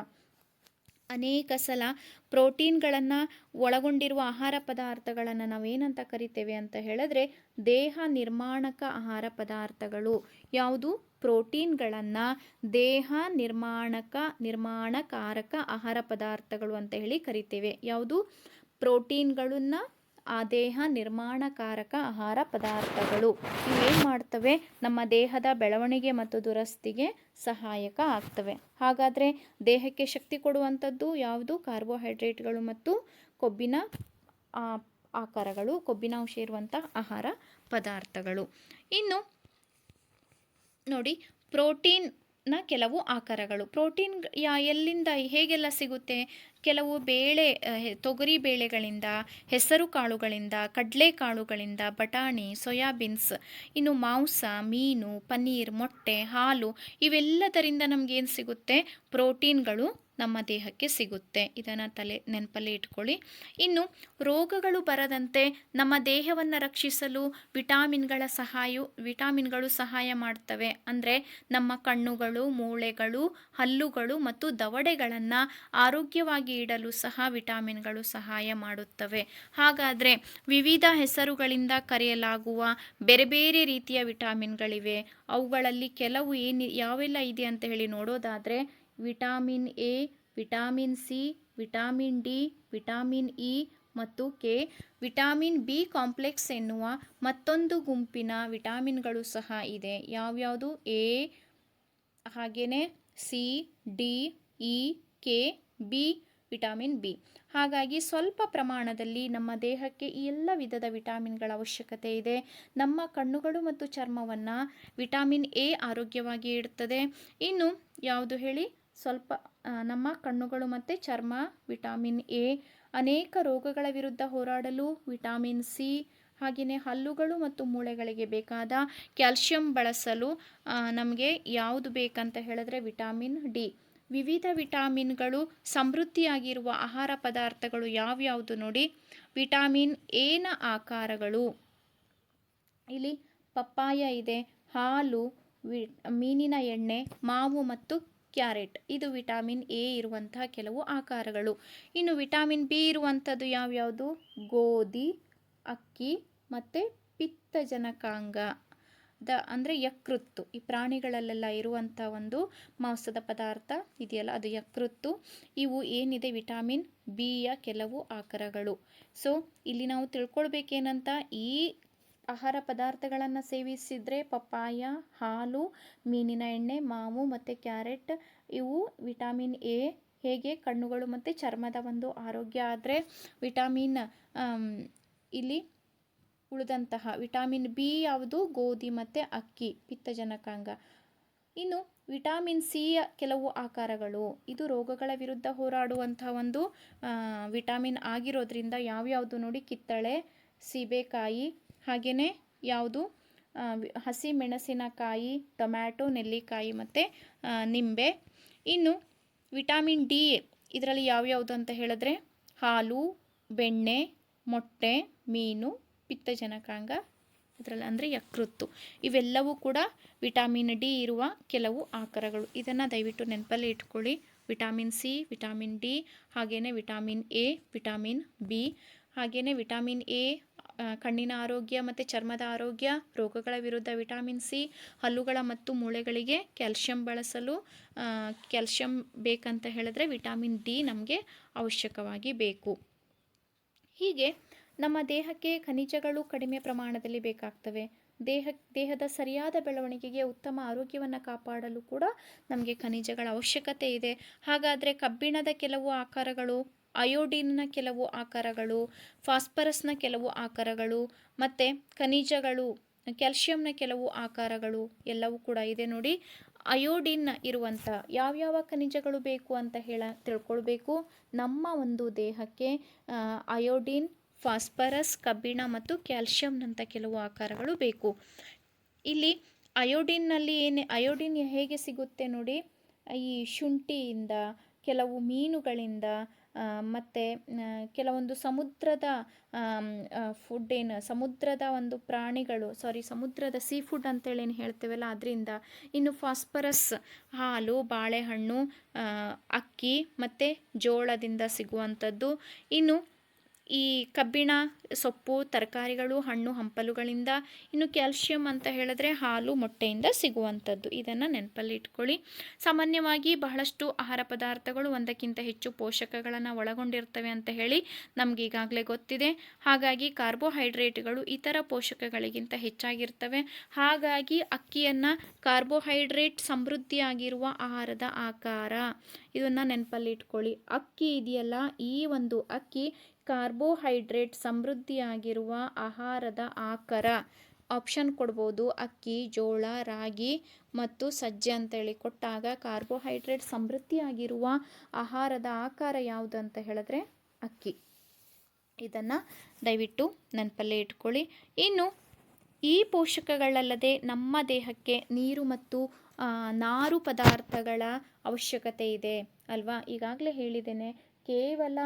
ಅನೇಕ ಸಲ ಪ್ರೋಟೀನ್ಗಳನ್ನು ಒಳಗೊಂಡಿರುವ ಆಹಾರ ಪದಾರ್ಥಗಳನ್ನು ನಾವೇನಂತ ಕರಿತೇವೆ ಅಂತ ಹೇಳಿದ್ರೆ ದೇಹ ನಿರ್ಮಾಣಕ ಆಹಾರ ಪದಾರ್ಥಗಳು. ಯಾವುದು? ಪ್ರೋಟೀನ್ಗಳನ್ನು ದೇಹ ನಿರ್ಮಾಣಕ, ನಿರ್ಮಾಣಕಾರಕ ಆಹಾರ ಪದಾರ್ಥಗಳು ಅಂತ ಹೇಳಿ ಕರಿತೇವೆ. ಯಾವುದು? ಪ್ರೋಟೀನ್ಗಳನ್ನು ಆ ದೇಹ ನಿರ್ಮಾಣಕಾರಕ ಆಹಾರ ಪದಾರ್ಥಗಳು. ಇವೇನು ಮಾಡ್ತವೆ? ನಮ್ಮ ದೇಹದ ಬೆಳವಣಿಗೆ ಮತ್ತು ದುರಸ್ತಿಗೆ ಸಹಾಯಕ ಆಗ್ತವೆ. ಹಾಗಾದರೆ ದೇಹಕ್ಕೆ ಶಕ್ತಿ ಕೊಡುವಂಥದ್ದು ಯಾವುದು? ಕಾರ್ಬೋಹೈಡ್ರೇಟ್ಗಳು ಮತ್ತು ಕೊಬ್ಬಿನ ಆಕಾರಗಳು ಆಕಾರಗಳು ಕೊಬ್ಬಿನಾಂಶ ಇರುವಂಥ ಆಹಾರ ಪದಾರ್ಥಗಳು. ಇನ್ನು ನೋಡಿ ಪ್ರೋಟೀನ್ನ ಕೆಲವು ಆಕಾರಗಳು. ಪ್ರೋಟೀನ್ ಯಾ, ಎಲ್ಲಿಂದ ಹೇಗೆಲ್ಲ ಸಿಗುತ್ತೆ? ಕೆಲವು ಬೇಳೆ ತೊಗರಿ ಬೇಳೆಗಳಿಂದ, ಹೆಸರು ಕಾಳುಗಳಿಂದ, ಕಡಲೆ ಕಾಳುಗಳಿಂದ, ಬಟಾಣಿ, ಸೋಯಾಬೀನ್ಸ್, ಇನ್ನು ಮಾಂಸ, ಮೀನು, ಪನ್ನೀರ್, ಮೊಟ್ಟೆ, ಹಾಲು, ಇವೆಲ್ಲದರಿಂದ ನಮಗೇನು ಸಿಗುತ್ತೆ? ಪ್ರೋಟೀನ್ಗಳು ನಮ್ಮ ದೇಹಕ್ಕೆ ಸಿಗುತ್ತೆ. ಇದನ್ನು ತಲೆ ನೆನಪಲ್ಲಿ ಇಟ್ಕೊಳ್ಳಿ. ಇನ್ನು ರೋಗಗಳು ಬರದಂತೆ ನಮ್ಮ ದೇಹವನ್ನು ರಕ್ಷಿಸಲು ವಿಟಾಮಿನ್ಗಳ ಸಹಾಯ, ವಿಟಾಮಿನ್ಗಳು ಸಹಾಯ ಮಾಡ್ತವೆ. ಅಂದರೆ ನಮ್ಮ ಕಣ್ಣುಗಳು, ಮೂಳೆಗಳು, ಹಲ್ಲುಗಳು ಮತ್ತು ದವಡೆಗಳನ್ನು ಆರೋಗ್ಯವಾಗಿ ಇಡಲು ಸಹ ವಿಟಾಮಿನ್ಗಳು ಸಹಾಯ ಮಾಡುತ್ತವೆ. ಹಾಗಾದರೆ ವಿವಿಧ ಹೆಸರುಗಳಿಂದ ಕರೆಯಲಾಗುವ ಬೇರೆ ಬೇರೆ ರೀತಿಯ ವಿಟಾಮಿನ್ಗಳಿವೆ. ಅವುಗಳಲ್ಲಿ ಕೆಲವು ಏನು, ಯಾವೆಲ್ಲ ಇದೆ ಅಂತ ಹೇಳಿ ನೋಡೋದಾದರೆ vitamin A, vitamin C, vitamin D, vitamin E ಮತ್ತು ಕೆ. ವಿಟಾಮಿನ್ ಬಿ ಕಾಂಪ್ಲೆಕ್ಸ್ ಎನ್ನುವ ಮತ್ತೊಂದು ಗುಂಪಿನ ವಿಟಾಮಿನ್ಗಳು ಸಹ ಇದೆ. ಯಾವ್ಯಾವುದು? ಎ ಹಾಗೆಯೇ C, D, E, K, B, vitamin B. ಹಾಗಾಗಿ ಸ್ವಲ್ಪ ಪ್ರಮಾಣದಲ್ಲಿ ನಮ್ಮ ದೇಹಕ್ಕೆ ಈ ಎಲ್ಲ ವಿಧದ ವಿಟಾಮಿನ್ಗಳ ಅವಶ್ಯಕತೆ ಇದೆ. ನಮ್ಮ ಕಣ್ಣುಗಳು ಮತ್ತು ಚರ್ಮವನ್ನು ವಿಟಾಮಿನ್ ಎ ಆರೋಗ್ಯವಾಗಿ ಇಡುತ್ತದೆ. ಇನ್ನು ಯಾವುದು ಹೇಳಿ? ಸ್ವಲ್ಪ ನಮ್ಮ ಕಣ್ಣುಗಳು ಮತ್ತು ಚರ್ಮ, ವಿಟಾಮಿನ್ ಎ, ಅನೇಕ ರೋಗಗಳ ವಿರುದ್ಧ ಹೋರಾಡಲು ವಿಟಾಮಿನ್ ಸಿ, ಹಾಗೆಯೇ ಹಲ್ಲುಗಳು ಮತ್ತು ಮೂಳೆಗಳಿಗೆ ಬೇಕಾದ ಕ್ಯಾಲ್ಶಿಯಂ ಬಳಸಲು ನಮಗೆ ಯಾವುದು ಬೇಕಂತ ಹೇಳಿದ್ರೆ ವಿಟಾಮಿನ್ ಡಿ. ವಿವಿಧ ವಿಟಾಮಿನ್ಗಳು ಸಮೃದ್ಧಿಯಾಗಿರುವ ಆಹಾರ ಪದಾರ್ಥಗಳು ಯಾವ್ಯಾವುದು ನೋಡಿ? ವಿಟಾಮಿನ್ ಎನ ಆಕಾರಗಳು. ಇಲ್ಲಿ ಪಪ್ಪಾಯ ಇದೆ, ಹಾಲು, ವಿ, ಮೀನಿನ ಎಣ್ಣೆ, ಮಾವು ಮತ್ತು ಕ್ಯಾರೆಟ್. ಇದು ವಿಟಾಮಿನ್ ಎ ಇರುವಂತಹ ಕೆಲವು ಆಕಾರಗಳು. ಇನ್ನು ವಿಟಾಮಿನ್ ಬಿ ಇರುವಂಥದ್ದು ಯಾವ್ಯಾವುದು? ಗೋಧಿ, ಅಕ್ಕಿ ಮತ್ತು ಪಿತ್ತಜನಕಾಂಗ. ದ ಅಂದರೆ ಯಕೃತ್ತು. ಈ ಪ್ರಾಣಿಗಳಲ್ಲೆಲ್ಲ ಇರುವಂಥ ಒಂದು ಮಾಂಸದ ಪದಾರ್ಥ ಇದೆಯಲ್ಲ, ಅದು ಯಕೃತ್ತು. ಇವು ಏನಿದೆ? ವಿಟಾಮಿನ್ ಬಿಯ ಕೆಲವು ಆಕಾರಗಳು. ಸೊ ಇಲ್ಲಿ ನಾವು ತಿಳ್ಕೊಳ್ಬೇಕೇನಂತ? ಈ ಆಹಾರ ಪದಾರ್ಥಗಳನ್ನು ಸೇವಿಸಿದರೆ ಪಪ್ಪಾಯ, ಹಾಲು, ಮೀನಿನ ಎಣ್ಣೆ, ಮಾವು ಮತ್ತು ಕ್ಯಾರೆಟ್ ಇವು ವಿಟಾಮಿನ್ ಎ, ಹೇಗೆ ಕಣ್ಣುಗಳು ಮತ್ತು ಚರ್ಮದ ಒಂದು ಆರೋಗ್ಯ. ಆದರೆ ವಿಟಾಮಿನ್ ಇಲ್ಲಿ ಉಳಿದಂತಹ ವಿಟಾಮಿನ್ ಬಿ ಯಾವುದು? ಗೋಧಿ ಮತ್ತು ಅಕ್ಕಿ, ಪಿತ್ತಜನಕಾಂಗ. ಇನ್ನು ವಿಟಾಮಿನ್ ಸಿಯ ಕೆಲವು ಆಕಾರಗಳು. ಇದು ರೋಗಗಳ ವಿರುದ್ಧ ಹೋರಾಡುವಂಥ ಒಂದು ವಿಟಾಮಿನ್ ಆಗಿರೋದ್ರಿಂದ ಯಾವ್ಯಾವುದು ನೋಡಿ ಕಿತ್ತಳೆ, ಸೀಬೆಕಾಯಿ ಹಾಗೆಯೇ ಯಾವುದು ಹಸಿ ಮೆಣಸಿನಕಾಯಿ, ಟೊಮ್ಯಾಟೊ, ನೆಲ್ಲಿಕಾಯಿ ಮತ್ತು ನಿಂಬೆ. ಇನ್ನು ವಿಟಾಮಿನ್ ಡಿ ಇದರಲ್ಲಿ ಯಾವ್ಯಾವುದು ಅಂತ ಹೇಳಿದ್ರೆ, ಹಾಲು, ಬೆಣ್ಣೆ, ಮೊಟ್ಟೆ, ಮೀನು, ಪಿತ್ತಜನಕಾಂಗ, ಇದರಲ್ಲಿ ಅಂದರೆ ಯಕೃತ್ತು. ಇವೆಲ್ಲವೂ ಕೂಡ ವಿಟಾಮಿನ್ ಡಿ ಇರುವ ಕೆಲವು ಆಕಾರಗಳು. ಇದನ್ನು ದಯವಿಟ್ಟು ನೆನಪಲ್ಲಿ ಇಟ್ಕೊಳ್ಳಿ. ವಿಟಾಮಿನ್ ಸಿ, ವಿಟಾಮಿನ್ ಡಿ, ಹಾಗೆಯೇ ವಿಟಾಮಿನ್ ಎ, ವಿಟಾಮಿನ್ ಬಿ, ಹಾಗೆಯೇ ವಿಟಾಮಿನ್ ಎ ಕಣ್ಣಿನ ಆರೋಗ್ಯ ಮತ್ತು ಚರ್ಮದ ಆರೋಗ್ಯ, ರೋಗಗಳ ವಿರುದ್ಧ ವಿಟಾಮಿನ್ ಸಿ, ಹಲ್ಲುಗಳ ಮತ್ತು ಮೂಳೆಗಳಿಗೆ ಕ್ಯಾಲ್ಶಿಯಂ ಬಳಸಲು ಕ್ಯಾಲ್ಶಿಯಂ ಬೇಕಂತ ಹೇಳಿದ್ರೆ ವಿಟಾಮಿನ್ ಡಿ ನಮಗೆ ಅವಶ್ಯಕವಾಗಿ ಬೇಕು. ಹೀಗೆ ನಮ್ಮ ದೇಹಕ್ಕೆ ಖನಿಜಗಳು ಕಡಿಮೆ ಪ್ರಮಾಣದಲ್ಲಿ ಬೇಕಾಗ್ತವೆ. ದೇಹ, ದೇಹದ ಸರಿಯಾದ ಬೆಳವಣಿಗೆಗೆ ಉತ್ತಮ ಆರೋಗ್ಯವನ್ನು ಕಾಪಾಡಲು ಕೂಡ ನಮಗೆ ಖನಿಜಗಳ ಅವಶ್ಯಕತೆ ಇದೆ. ಹಾಗಾದರೆ ಕಬ್ಬಿಣದ ಕೆಲವು ಆಕಾರಗಳು ಅಯೋಡಿನ್ನ ಕೆಲವು ಆಕಾರಗಳು ಫಾಸ್ಫರಸ್ನ ಕೆಲವು ಆಕಾರಗಳು ಮತ್ತು ಖನಿಜಗಳು ಕ್ಯಾಲ್ಶಿಯಂನ ಕೆಲವು ಆಕಾರಗಳು ಎಲ್ಲವೂ ಕೂಡ ಇದೆ ನೋಡಿ. ಅಯೋಡಿನ್ ಇರುವಂಥ ಯಾವ್ಯಾವ ಖನಿಜಗಳು ಬೇಕು ಅಂತ ಹೇಳ, ತಿಳ್ಕೊಳ್ಬೇಕು. ನಮ್ಮ ಒಂದು ದೇಹಕ್ಕೆ ಅಯೋಡಿನ್, ಫಾಸ್ಫರಸ್, ಕಬ್ಬಿಣ ಮತ್ತು ಕ್ಯಾಲ್ಶಿಯಂನಂಥ ಕೆಲವು ಆಕಾರಗಳು ಬೇಕು. ಇಲ್ಲಿ ಅಯೋಡಿನ್ನಲ್ಲಿ ಏನು, ಅಯೋಡಿನ್ ಹೇಗೆ ಸಿಗುತ್ತೆ ನೋಡಿ. ಈ ಶುಂಠಿಯಿಂದ, ಕೆಲವು ಮೀನುಗಳಿಂದ ಮತ್ತು ಕೆಲವೊಂದು ಸಮುದ್ರದ ಫುಡ್ ಏನು, ಸಮುದ್ರದ ಒಂದು ಪ್ರಾಣಿಗಳು ಸಾರಿ ಸಮುದ್ರದ ಸೀ ಫುಡ್ ಅಂತೇಳಿ ಏನು ಹೇಳ್ತೇವಲ್ಲ, ಅದರಿಂದ ಇನ್ನು ಫಾಸ್ಫರಸ್ ಹಾಲು, ಬಾಳೆಹಣ್ಣು ಅಕ್ಕಿ, ಮತ್ತು ಜೋಳದಿಂದ ಸಿಗುವಂಥದ್ದು. ಇನ್ನು ಈ ಕಬ್ಬಿಣ, ಸೊಪ್ಪು, ತರಕಾರಿಗಳು, ಹಣ್ಣು ಹಂಪಲುಗಳಿಂದ ಇನ್ನು ಕ್ಯಾಲ್ಶಿಯಂ ಅಂತ ಹೇಳಿದ್ರೆ ಹಾಲು ಮೊಟ್ಟೆಯಿಂದ ಸಿಗುವಂಥದ್ದು. ಇದನ್ನು ನೆನಪಲ್ಲಿ ಇಟ್ಕೊಳ್ಳಿ. ಸಾಮಾನ್ಯವಾಗಿ ಬಹಳಷ್ಟು ಆಹಾರ ಪದಾರ್ಥಗಳು ಒಂದಕ್ಕಿಂತ ಹೆಚ್ಚು ಪೋಷಕಗಳನ್ನು ಒಳಗೊಂಡಿರ್ತವೆ ಅಂತ ಹೇಳಿ ನಮಗೆ ಈಗಾಗಲೇ ಗೊತ್ತಿದೆ. ಹಾಗಾಗಿ ಕಾರ್ಬೋಹೈಡ್ರೇಟ್ಗಳು ಇತರ ಪೋಷಕಗಳಿಗಿಂತ ಹೆಚ್ಚಾಗಿರ್ತವೆ. ಹಾಗಾಗಿ ಅಕ್ಕಿಯನ್ನು ಕಾರ್ಬೋಹೈಡ್ರೇಟ್ ಸಮೃದ್ಧಿಯಾಗಿರುವ ಆಹಾರದ ಆಕಾರ. ಇದನ್ನು ನೆನಪಲ್ಲಿ ಇಟ್ಕೊಳ್ಳಿ. ಅಕ್ಕಿ ಇದೆಯಲ್ಲ, ಈ ಒಂದು ಅಕ್ಕಿ ಕಾರ್ಬೋಹೈಡ್ರೇಟ್ ಸಮೃದ್ಧಿಯಾಗಿರುವ ಆಹಾರದ ಆಕರ. ಆಪ್ಷನ್ ಕೊಡ್ಬೋದು ಅಕ್ಕಿ, ಜೋಳ, ರಾಗಿ ಮತ್ತು ಸಜ್ಜೆ ಅಂತೇಳಿ. ಕೊಟ್ಟಾಗ ಕಾರ್ಬೋಹೈಡ್ರೇಟ್ ಸಮೃದ್ಧಿಯಾಗಿರುವ ಆಹಾರದ ಆಕಾರ ಯಾವುದು ಅಂತ ಹೇಳಿದ್ರೆ ಅಕ್ಕಿ. ಇದನ್ನು ದಯವಿಟ್ಟು ನೆನಪಲ್ಲೇ ಇಟ್ಕೊಳ್ಳಿ. ಇನ್ನು ಈ ಪೋಷಕಗಳಲ್ಲದೆ ನಮ್ಮ ದೇಹಕ್ಕೆ ನೀರು ಮತ್ತು ನಾರು ಪದಾರ್ಥಗಳ ಅವಶ್ಯಕತೆ ಇದೆ ಅಲ್ವಾ? ಈಗಾಗಲೇ ಹೇಳಿದ್ದೇನೆ. ಕೇವಲ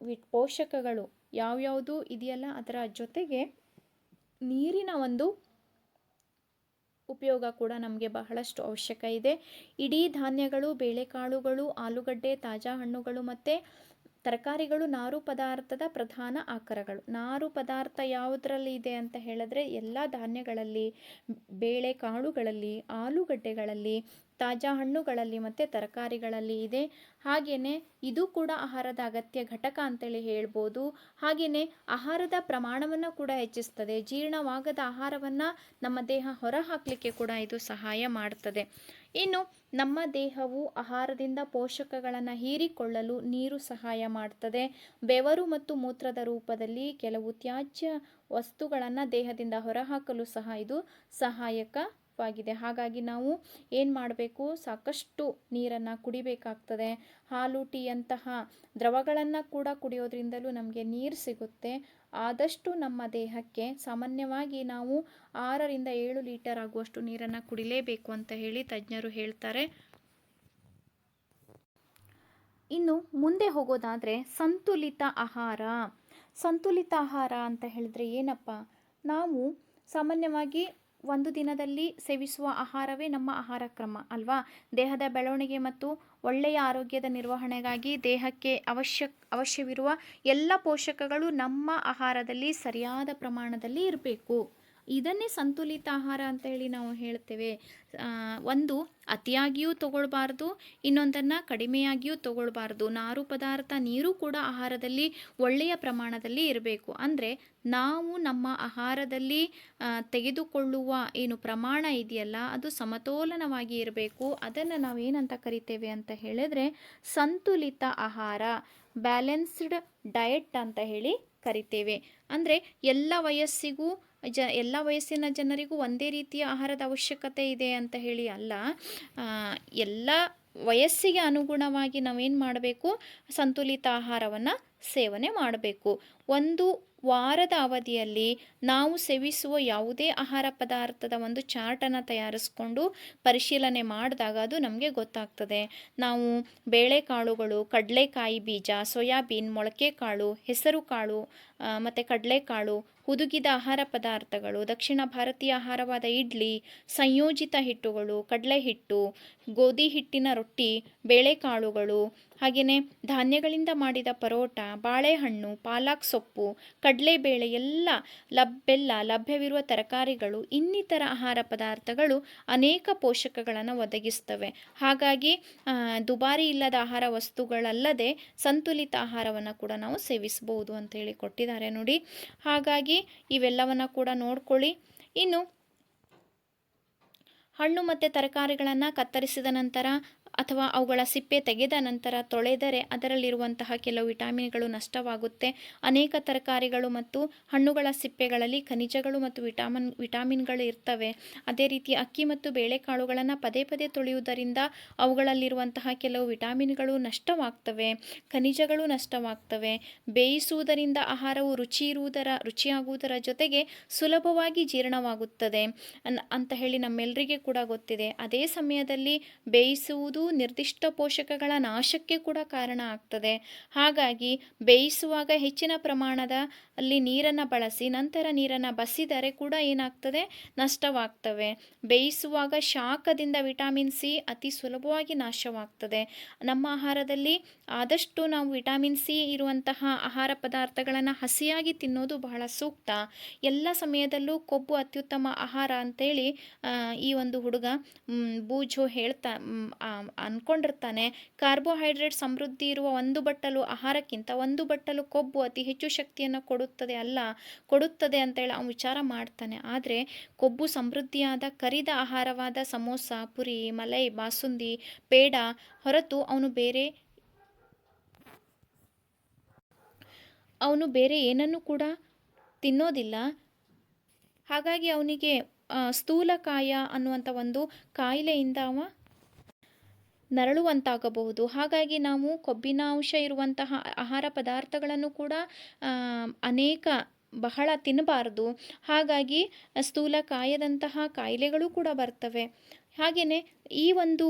ವಿ- ಪೋಷಕಗಳು ಯಾವ್ಯಾವುದು ಇದೆಯಲ್ಲ ಅದರ ಜೊತೆಗೆ ನೀರಿನ ಒಂದು ಉಪಯೋಗ ಕೂಡ ನಮಗೆ ಬಹಳಷ್ಟು ಅವಶ್ಯಕ ಇದೆ. ಇಡೀ ಧಾನ್ಯಗಳು, ಬೇಳೆಕಾಳುಗಳು, ಆಲೂಗಡ್ಡೆ, ತಾಜಾ ಹಣ್ಣುಗಳು ಮತ್ತು ತರಕಾರಿಗಳು ನಾರು ಪದಾರ್ಥದ ಪ್ರಧಾನ ಆಕರಗಳು. ನಾರು ಪದಾರ್ಥ ಯಾವುದರಲ್ಲಿ ಇದೆ ಅಂತ ಹೇಳಿದ್ರೆ ಎಲ್ಲ ಧಾನ್ಯಗಳಲ್ಲಿ, ಬೇಳೆಕಾಳುಗಳಲ್ಲಿ, ಆಲೂಗಡ್ಡೆಗಳಲ್ಲಿ ತಾಜಾ ಹಣ್ಣುಗಳಲ್ಲಿ ಮತ್ತು ತರಕಾರಿಗಳಲ್ಲಿ ಇದೆ. ಹಾಗೆಯೇ ಇದು ಕೂಡ ಆಹಾರದ ಅಗತ್ಯ ಘಟಕ ಅಂತೇಳಿ ಹೇಳ್ಬೋದು. ಹಾಗೆಯೇ ಆಹಾರದ ಪ್ರಮಾಣವನ್ನು ಕೂಡ ಹೆಚ್ಚಿಸ್ತದೆ. ಜೀರ್ಣವಾಗದ ಆಹಾರವನ್ನು ನಮ್ಮ ದೇಹ ಹೊರ ಹಾಕಲಿಕ್ಕೆ ಕೂಡ ಇದು ಸಹಾಯ ಮಾಡ್ತದೆ. ಇನ್ನು ನಮ್ಮ ದೇಹವು ಆಹಾರದಿಂದ ಪೋಷಕಗಳನ್ನು ಹೀರಿಕೊಳ್ಳಲು ನೀರು ಸಹಾಯ ಮಾಡ್ತದೆ. ಬೆವರು ಮತ್ತು ಮೂತ್ರದ ರೂಪದಲ್ಲಿ ಕೆಲವು ತ್ಯಾಜ್ಯ ವಸ್ತುಗಳನ್ನು ದೇಹದಿಂದ ಹೊರಹಾಕಲು ಸಹ ಇದು ಸಹಾಯಕವಾಗಿದೆ ಹಾಗಾಗಿ ನಾವು ಏನು ಮಾಡಬೇಕು? ಸಾಕಷ್ಟು ನೀರನ್ನು ಕುಡಿಬೇಕಾಗ್ತದೆ. ಹಾಲು ಟೀಯಂತಹ ದ್ರವಗಳನ್ನು ಕೂಡ ಕುಡಿಯೋದ್ರಿಂದಲೂ ನಮಗೆ ನೀರು ಸಿಗುತ್ತೆ. ಆದಷ್ಟು ನಮ್ಮ ದೇಹಕ್ಕೆ ಸಾಮಾನ್ಯವಾಗಿ ನಾವು ಆರರಿಂದ ಏಳು ಲೀಟರ್ ಆಗುವಷ್ಟು ನೀರನ್ನು ಕುಡಿಲೇಬೇಕು ಅಂತ ಹೇಳಿ ತಜ್ಞರು ಹೇಳ್ತಾರೆ. ಇನ್ನು ಮುಂದೆ ಹೋಗೋದಾದರೆ ಸಂತುಲಿತ ಆಹಾರ. ಸಂತುಲಿತ ಆಹಾರ ಅಂತ ಹೇಳಿದ್ರೆ ಏನಪ್ಪ? ನಾವು ಸಾಮಾನ್ಯವಾಗಿ ಒಂದು ದಿನದಲ್ಲಿ ಸೇವಿಸುವ ಆಹಾರವೇ ನಮ್ಮ ಆಹಾರ ಕ್ರಮ, ಅಲ್ವಾ? ದೇಹದ ಬೆಳವಣಿಗೆ ಮತ್ತು ಒಳ್ಳೆಯ ಆರೋಗ್ಯದ ನಿರ್ವಹಣೆಗಾಗಿ ದೇಹಕ್ಕೆ ಅವಶ್ಯ, ಅವಶ್ಯವಿರುವ ಎಲ್ಲ ಪೋಷಕಗಳು ನಮ್ಮ ಆಹಾರದಲ್ಲಿ ಸರಿಯಾದ ಪ್ರಮಾಣದಲ್ಲಿ ಇರಬೇಕು. ಇದನ್ನೇ ಸಂತುಲಿತ ಆಹಾರ ಅಂತ ಹೇಳಿ ನಾವು ಹೇಳ್ತೇವೆ. ಒಂದು, ಅತಿಯಾಗಿಯೂ ತಗೊಳ್ಬಾರ್ದು, ಇನ್ನೊಂದನ್ನು ಕಡಿಮೆಯಾಗಿಯೂ ತಗೊಳ್ಬಾರ್ದು. ನಾರು ಪದಾರ್ಥ, ನೀರು ಕೂಡ ಆಹಾರದಲ್ಲಿ ಒಳ್ಳೆಯ ಪ್ರಮಾಣದಲ್ಲಿ ಇರಬೇಕು. ಅಂದರೆ, ನಾವು ನಮ್ಮ ಆಹಾರದಲ್ಲಿ ತೆಗೆದುಕೊಳ್ಳುವ ಏನು ಪ್ರಮಾಣ ಇದೆಯಲ್ಲ, ಅದು ಸಮತೋಲನವಾಗಿ ಇರಬೇಕು. ಅದನ್ನು ನಾವು ಏನಂತ ಕರಿತೇವೆ ಅಂತ ಹೇಳಿದ್ರೆ, ಸಂತುಲಿತ ಆಹಾರ, ಬ್ಯಾಲೆನ್ಸ್ಡ್ ಡಯಟ್ ಅಂತ ಹೇಳಿ ಕರಿತೇವೆ. ಅಂದರೆ, ಎಲ್ಲ ವಯಸ್ಸಿಗೂ ಜ ಎಲ್ಲ ವಯಸ್ಸಿನ ಜನರಿಗೂ ಒಂದೇ ರೀತಿಯ ಆಹಾರದ ಅವಶ್ಯಕತೆ ಇದೆ ಅಂತ ಹೇಳಿ ಅಲ್ಲ ಎಲ್ಲ ವಯಸ್ಸಿಗೆ ಅನುಗುಣವಾಗಿ ನಾವೇನು ಮಾಡಬೇಕು? ಸಂತುಲಿತ ಆಹಾರವನ್ನು ಸೇವನೆ ಮಾಡಬೇಕು. ಒಂದು ವಾರದ ಅವಧಿಯಲ್ಲಿ ನಾವು ಸೇವಿಸುವ ಯಾವುದೇ ಆಹಾರ ಪದಾರ್ಥದ ಒಂದು ಚಾರ್ಟನ್ನು ತಯಾರಿಸ್ಕೊಂಡು ಪರಿಶೀಲನೆ ಮಾಡಿದಾಗ ಅದು ನಮಗೆ ಗೊತ್ತಾಗ್ತದೆ. ನಾವು ಬೇಳೆಕಾಳುಗಳು, ಕಡಲೆಕಾಯಿ ಬೀಜ, ಸೋಯಾಬೀನ್ ಮೊಳಕೆ ಕಾಳು ಹೆಸರು ಕಾಳು ಮತ್ತು ಕಡಲೆಕಾಳು ಹುದುಗಿದ ಆಹಾರ ಪದಾರ್ಥಗಳು, ದಕ್ಷಿಣ ಭಾರತೀಯ ಆಹಾರವಾದ ಇಡ್ಲಿ, ಸಂಯೋಜಿತ ಹಿಟ್ಟುಗಳು ಕಡಲೆ ಹಿಟ್ಟು ಗೋಧಿ ಹಿಟ್ಟಿನ ರೊಟ್ಟಿ, ಬೇಳೆಕಾಳುಗಳು ಹಾಗೆಯೇ ಧಾನ್ಯಗಳಿಂದ ಮಾಡಿದ ಪರೋಟ, ಬಾಳೆಹಣ್ಣು, ಪಾಲಕ್ ಸೊಪ್ಪು, ಕಡಲೆಬೇಳೆ ಎಲ್ಲ ಲಭ್ಯಲ್ಲ ಲಭ್ಯವಿರುವ ತರಕಾರಿಗಳು, ಇನ್ನಿತರ ಆಹಾರ ಪದಾರ್ಥಗಳು ಅನೇಕ ಪೋಷಕಗಳನ್ನು ಒದಗಿಸ್ತವೆ ಹಾಗಾಗಿ ದುಬಾರಿ ಇಲ್ಲದ ಆಹಾರ ವಸ್ತುಗಳಲ್ಲದೆ ಸಂತುಲಿತ ಆಹಾರವನ್ನು ಕೂಡ ನಾವು ಸೇವಿಸಬಹುದು ಅಂತ ಹೇಳಿ ಕೊಟ್ಟಿದ್ದಾರೆ ನೋಡಿ. ಹಾಗಾಗಿ ಇವೆಲ್ಲವನ್ನು ಕೂಡ ನೋಡ್ಕೊಳ್ಳಿ. ಇನ್ನು ಹಣ್ಣು ಮತ್ತು ತರಕಾರಿಗಳನ್ನು ಕತ್ತರಿಸಿದ ನಂತರ ಅಥವಾ ಅವುಗಳ ಸಿಪ್ಪೆ ತೆಗೆದ ನಂತರ ತೊಳೆದರೆ ಅದರಲ್ಲಿರುವಂತಹ ಕೆಲವು ವಿಟಾಮಿನ್ಗಳು ನಷ್ಟವಾಗುತ್ತೆ. ಅನೇಕ ತರಕಾರಿಗಳು ಮತ್ತು ಹಣ್ಣುಗಳ ಸಿಪ್ಪೆಗಳಲ್ಲಿ ಖನಿಜಗಳು ಮತ್ತು ವಿಟಾಮಿನ್, ವಿಟಾಮಿನ್ಗಳು ಇರ್ತವೆ. ಅದೇ ರೀತಿ ಅಕ್ಕಿ ಮತ್ತು ಬೇಳೆಕಾಳುಗಳನ್ನು ಪದೇ ಪದೇ ತೊಳೆಯುವುದರಿಂದ ಅವುಗಳಲ್ಲಿರುವಂತಹ ಕೆಲವು ವಿಟಾಮಿನ್ಗಳು ನಷ್ಟವಾಗ್ತವೆ. ಖನಿಜಗಳು ನಷ್ಟವಾಗ್ತವೆ. ಬೇಯಿಸುವುದರಿಂದ ಆಹಾರವು ರುಚಿ ಇರುವುದರ, ರುಚಿಯಾಗುವುದರ ಜೊತೆಗೆ ಸುಲಭವಾಗಿ ಜೀರ್ಣವಾಗುತ್ತದೆ. ಅಂತ ಹೇಳಿ ನಮ್ಮೆಲ್ಲರಿಗೆ ಕೂಡ ಗೊತ್ತಿದೆ. ಅದೇ ಸಮಯದಲ್ಲಿ ಬೇಯಿಸುವುದು ನಿರ್ದಿಷ್ಟ ಪೋಷಕಗಳ ನಾಶಕ್ಕೆ ಕೂಡ ಕಾರಣ ಆಗ್ತದೆ. ಹಾಗಾಗಿ ಬೇಯಿಸುವಾಗ ಹೆಚ್ಚಿನ ಪ್ರಮಾಣದ ಅಲ್ಲಿ ನೀರನ್ನು ಬಳಸಿ ನಂತರ ನೀರನ್ನು ಬಸಿದರೆ ಕೂಡ ಏನಾಗ್ತದೆ? ನಷ್ಟವಾಗ್ತವೆ. ಬೇಯಿಸುವಾಗ ಶಾಖದಿಂದ ವಿಟಾಮಿನ್ ಸಿ ಅತಿ ಸುಲಭವಾಗಿ ನಾಶವಾಗ್ತದೆ. ನಮ್ಮ ಆಹಾರದಲ್ಲಿ ಆದಷ್ಟು ನಾವು ವಿಟಾಮಿನ್ ಸಿ ಇರುವಂತಹ ಆಹಾರ ಪದಾರ್ಥಗಳನ್ನು ಹಸಿಯಾಗಿ ತಿನ್ನೋದು ಬಹಳ ಸೂಕ್ತ. ಎಲ್ಲ ಸಮಯದಲ್ಲೂ ಕೊಬ್ಬು ಅತ್ಯುತ್ತಮ ಆಹಾರ ಅಂತೇಳಿ ಈ ಒಂದು ಹುಡುಗ ಬೂಜು ಹೇಳ್ತಾ ಅನ್ಕೊಂಡಿರ್ತಾನೆ. ಕಾರ್ಬೋಹೈಡ್ರೇಟ್ ಸಮೃದ್ಧಿ ಇರುವ ಒಂದು ಬಟ್ಟಲು ಆಹಾರಕ್ಕಿಂತ ಒಂದು ಬಟ್ಟಲು ಕೊಬ್ಬು ಅತಿ ಹೆಚ್ಚು ಶಕ್ತಿಯನ್ನು ಕೊಡುತ್ತದೆ ಅಲ್ಲ, ಕೊಡುತ್ತದೆ ಅಂತೇಳಿ ಅವನು ವಿಚಾರ ಮಾಡ್ತಾನೆ. ಆದರೆ ಕೊಬ್ಬು ಸಮೃದ್ಧಿಯಾದ, ಕರಿದ ಆಹಾರವಾದ ಸಮೋಸ, ಪುರಿ, ಮಲೈ, ಬಾಸುಂದಿ, ಪೇಡ ಹೊರತು ಅವನು ಬೇರೆ ಅವನು ಬೇರೆ ಏನನ್ನು ಕೂಡ ತಿನ್ನೋದಿಲ್ಲ. ಹಾಗಾಗಿ ಅವನಿಗೆ ಸ್ಥೂಲಕಾಯ ಅನ್ನುವಂಥ ಒಂದು ಕಾಯಿಲೆಯಿಂದ ಅವ ನರಳುವಂತಾಗಬಹುದು. ಹಾಗಾಗಿ ನಾವು ಕೊಬ್ಬಿನ ಅಂಶ ಇರುವಂತಹ ಆಹಾರ ಪದಾರ್ಥಗಳನ್ನು ಕೂಡ ಅನೇಕ ಬಹಳ ತಿನ್ನಬಾರ್ದು. ಹಾಗಾಗಿ ಸ್ಥೂಲಕಾಯದಂತಹ ಕಾಯಿಲೆಗಳು ಕೂಡ ಬರ್ತವೆ. ಹಾಗೆಯೇ ಈ ಒಂದು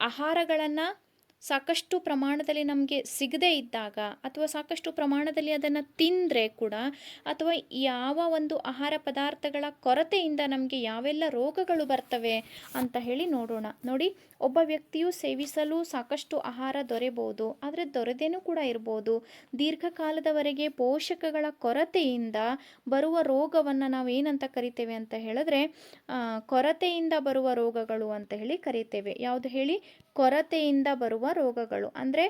ಆಹಾರಗಳನ್ನು ಸಾಕಷ್ಟು ಪ್ರಮಾಣದಲ್ಲಿ ನಮಗೆ ಸಿಗದೇ ಇದ್ದಾಗ ಅಥವಾ ಸಾಕಷ್ಟು ಪ್ರಮಾಣದಲ್ಲಿ ಅದನ್ನು ತಿಂದರೆ ಕೂಡ ಅಥವಾ ಯಾವ ಒಂದು ಆಹಾರ ಪದಾರ್ಥಗಳ ಕೊರತೆಯಿಂದ ನಮಗೆ ಯಾವೆಲ್ಲ ರೋಗಗಳು ಬರ್ತವೆ ಅಂತ ಹೇಳಿ ನೋಡೋಣ. ನೋಡಿ ಒಬ್ಬ ವ್ಯಕ್ತಿಯು ಸೇವಿಸಲು ಸಾಕಷ್ಟು ಆಹಾರ ದೊರೆಬೋದು, ಆದರೆ ದೊರೆದೇನೂ ಕೂಡ ಇರ್ಬೋದು. ದೀರ್ಘಕಾಲದವರೆಗೆ ಪೋಷಕಗಳ ಕೊರತೆಯಿಂದ ಬರುವ ರೋಗವನ್ನು ನಾವು ಏನಂತ ಕರಿತೇವೆ ಅಂತ ಹೇಳಿದ್ರೆ ಕೊರತೆಯಿಂದ ಬರುವ ರೋಗಗಳು ಅಂತ ಹೇಳಿ ಕರಿತೇವೆ. ಯಾವುದು ಹೇಳಿ? ಕೊರತೆಯಿಂದ ಬರುವ ರೋಗಗಳು. ಅಂದರೆ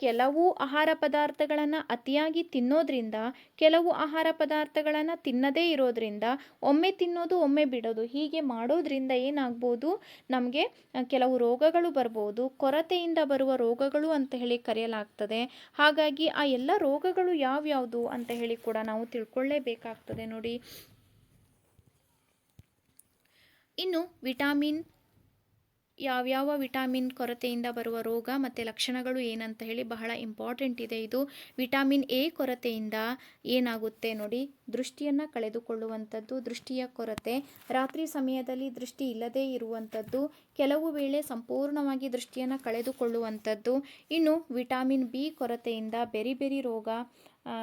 ಕೆಲವು ಆಹಾರ ಪದಾರ್ಥಗಳನ್ನು ಅತಿಯಾಗಿ ತಿನ್ನೋದ್ರಿಂದ, ಕೆಲವು ಆಹಾರ ಪದಾರ್ಥಗಳನ್ನು ತಿನ್ನದೇ ಇರೋದ್ರಿಂದ, ಒಮ್ಮೆ ತಿನ್ನೋದು, ಒಮ್ಮೆ ಬಿಡೋದು ಹೀಗೆ ಮಾಡೋದ್ರಿಂದ ಏನಾಗ್ಬೋದು? ನಮಗೆ ಕೆಲವು ರೋಗಗಳು ಬರ್ಬೋದು, ಕೊರತೆಯಿಂದ ಬರುವ ರೋಗಗಳು ಅಂತ ಹೇಳಿ ಕರೆಯಲಾಗ್ತದೆ. ಹಾಗಾಗಿ ಆ ಎಲ್ಲ ರೋಗಗಳು ಯಾವ್ಯಾವುದು ಅಂತ ಹೇಳಿ ಕೂಡ ನಾವು ತಿಳ್ಕೊಳ್ಳೇಬೇಕಾಗ್ತದೆ ನೋಡಿ. ಇನ್ನು ವಿಟಾಮಿನ್ ಯಾವ್ಯಾವ ವಿಟಾಮಿನ್ ಕೊರತೆಯಿಂದ ಬರುವ ರೋಗ ಮತ್ತು ಲಕ್ಷಣಗಳು ಏನಂತ ಹೇಳಿ ಬಹಳ ಇಂಪಾರ್ಟೆಂಟ್ ಇದೆ. ಇದು ವಿಟಾಮಿನ್ ಎ ಕೊರತೆಯಿಂದ ಏನಾಗುತ್ತೆ ನೋಡಿ, ದೃಷ್ಟಿಯನ್ನು ಕಳೆದುಕೊಳ್ಳುವಂಥದ್ದು, ದೃಷ್ಟಿಯ ಕೊರತೆ, ರಾತ್ರಿ ಸಮಯದಲ್ಲಿ ದೃಷ್ಟಿ ಇಲ್ಲದೇ ಇರುವಂಥದ್ದು, ಕೆಲವು ವೇಳೆ ಸಂಪೂರ್ಣವಾಗಿ ದೃಷ್ಟಿಯನ್ನು ಕಳೆದುಕೊಳ್ಳುವಂಥದ್ದು, ಇನ್ನು ವಿಟಾಮಿನ್ ಬಿ ಕೊರತೆಯಿಂದ ಬೆರಿ ಬೆರಿ ರೋಗ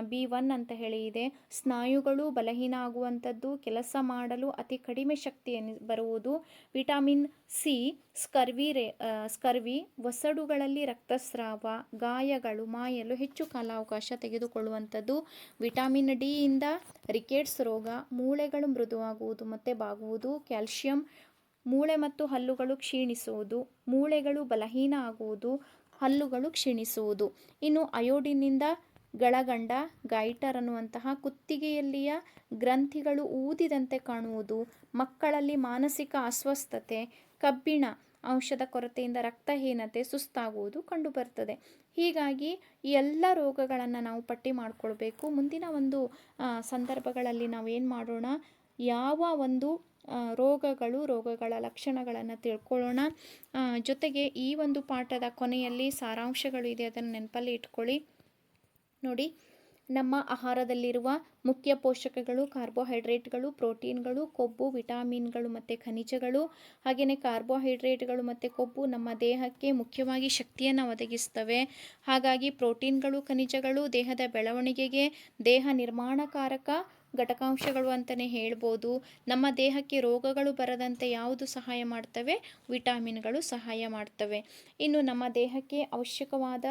ಬಿ ಒನ್ ಅಂತ ಹೇಳಿ ಇದೆ. ಸ್ನಾಯುಗಳು ಬಲಹೀನ ಆಗುವಂಥದ್ದು ಕೆಲಸ ಮಾಡಲು ಅತಿ ಕಡಿಮೆ ಶಕ್ತಿ ಬರುವುದು. ವಿಟಮಿನ್ ಸಿ, ಸ್ಕರ್ವಿ ರೇ ಸ್ಕರ್ವಿ ಒಸಡುಗಳಲ್ಲಿ ರಕ್ತಸ್ರಾವ, ಗಾಯಗಳು, ಮಾಯಲು ಹೆಚ್ಚು ಕಾಲಾವಕಾಶ ತೆಗೆದುಕೊಳ್ಳುವಂಥದ್ದು. ವಿಟಾಮಿನ್ ಡಿಯಿಂದ ರಿಕೆಟ್ಸ್ ರೋಗ, ಮೂಳೆಗಳು ಮೃದುವಾಗುವುದು ಮತ್ತು ಬಾಗುವುದು. ಕ್ಯಾಲ್ಶಿಯಂ ಮೂಳೆ ಮತ್ತು ಹಲ್ಲುಗಳು ಕ್ಷೀಣಿಸುವುದು. ಮೂಳೆಗಳು ಬಲಹೀನ ಆಗುವುದು, ಹಲ್ಲುಗಳು ಕ್ಷೀಣಿಸುವುದು. ಇನ್ನು ಅಯೋಡಿನ್ನಿಂದ ಗಳಗಂಡ, ಗೈಟರ್ ಅನ್ನುವಂತಹ ಕುತ್ತಿಗೆಯಲ್ಲಿಯ ಗ್ರಂಥಿಗಳು ಊದಿದಂತೆ ಕಾಣುವುದು, ಮಕ್ಕಳಲ್ಲಿ ಮಾನಸಿಕ ಅಸ್ವಸ್ಥತೆ, ಕಬ್ಬಿಣ ಅಂಶದ ಕೊರತೆಯಿಂದ ರಕ್ತಹೀನತೆ ಸುಸ್ತಾಗುವುದು ಕಂಡುಬರ್ತದೆ. ಹೀಗಾಗಿ ಈ ಎಲ್ಲ ರೋಗಗಳನ್ನು ನಾವು ಪಟ್ಟಿ ಮಾಡಿಕೊಳ್ಬೇಕು. ಮುಂದಿನ ಒಂದು ಸಂದರ್ಭಗಳಲ್ಲಿ ನಾವು ಏನು ಮಾಡೋಣ? ಯಾವ ಒಂದು ರೋಗಗಳು, ರೋಗಗಳ ಲಕ್ಷಣಗಳನ್ನು ತಿಳ್ಕೊಳ್ಳೋಣ. ಜೊತೆಗೆ ಈ ಒಂದು ಪಾಠದ ಕೊನೆಯಲ್ಲಿ ಸಾರಾಂಶಗಳು ಇದೆ, ಅದನ್ನು ನೆನಪಲ್ಲಿ ಇಟ್ಕೊಳ್ಳಿ. ನೋಡಿ, ನಮ್ಮ ಆಹಾರದಲ್ಲಿರುವ ಮುಖ್ಯ ಪೋಷಕಗಳು ಕಾರ್ಬೋಹೈಡ್ರೇಟ್ಗಳು, ಪ್ರೋಟೀನ್ಗಳು, ಕೊಬ್ಬು, ವಿಟಾಮಿನ್ಗಳು ಮತ್ತು ಖನಿಜಗಳು ಹಾಗೆಯೇ ಕಾರ್ಬೋಹೈಡ್ರೇಟ್ಗಳು ಮತ್ತು ಕೊಬ್ಬು ನಮ್ಮ ದೇಹಕ್ಕೆ ಮುಖ್ಯವಾಗಿ ಶಕ್ತಿಯನ್ನು ಒದಗಿಸ್ತವೆ. ಹಾಗಾಗಿ ಪ್ರೋಟೀನ್ಗಳು, ಖನಿಜಗಳು ದೇಹದ ಬೆಳವಣಿಗೆಗೆ ದೇಹ ನಿರ್ಮಾಣಕಾರಕ ಘಟಕಾಂಶಗಳು ಅಂತಲೇ ಹೇಳ್ಬೋದು. ನಮ್ಮ ದೇಹಕ್ಕೆ ರೋಗಗಳು ಬರದಂತೆ ಯಾವುದು ಸಹಾಯ ಮಾಡ್ತವೆ? ವಿಟಾಮಿನ್ಗಳು ಸಹಾಯ ಮಾಡ್ತವೆ. ಇನ್ನು ನಮ್ಮ ದೇಹಕ್ಕೆ ಅವಶ್ಯಕವಾದ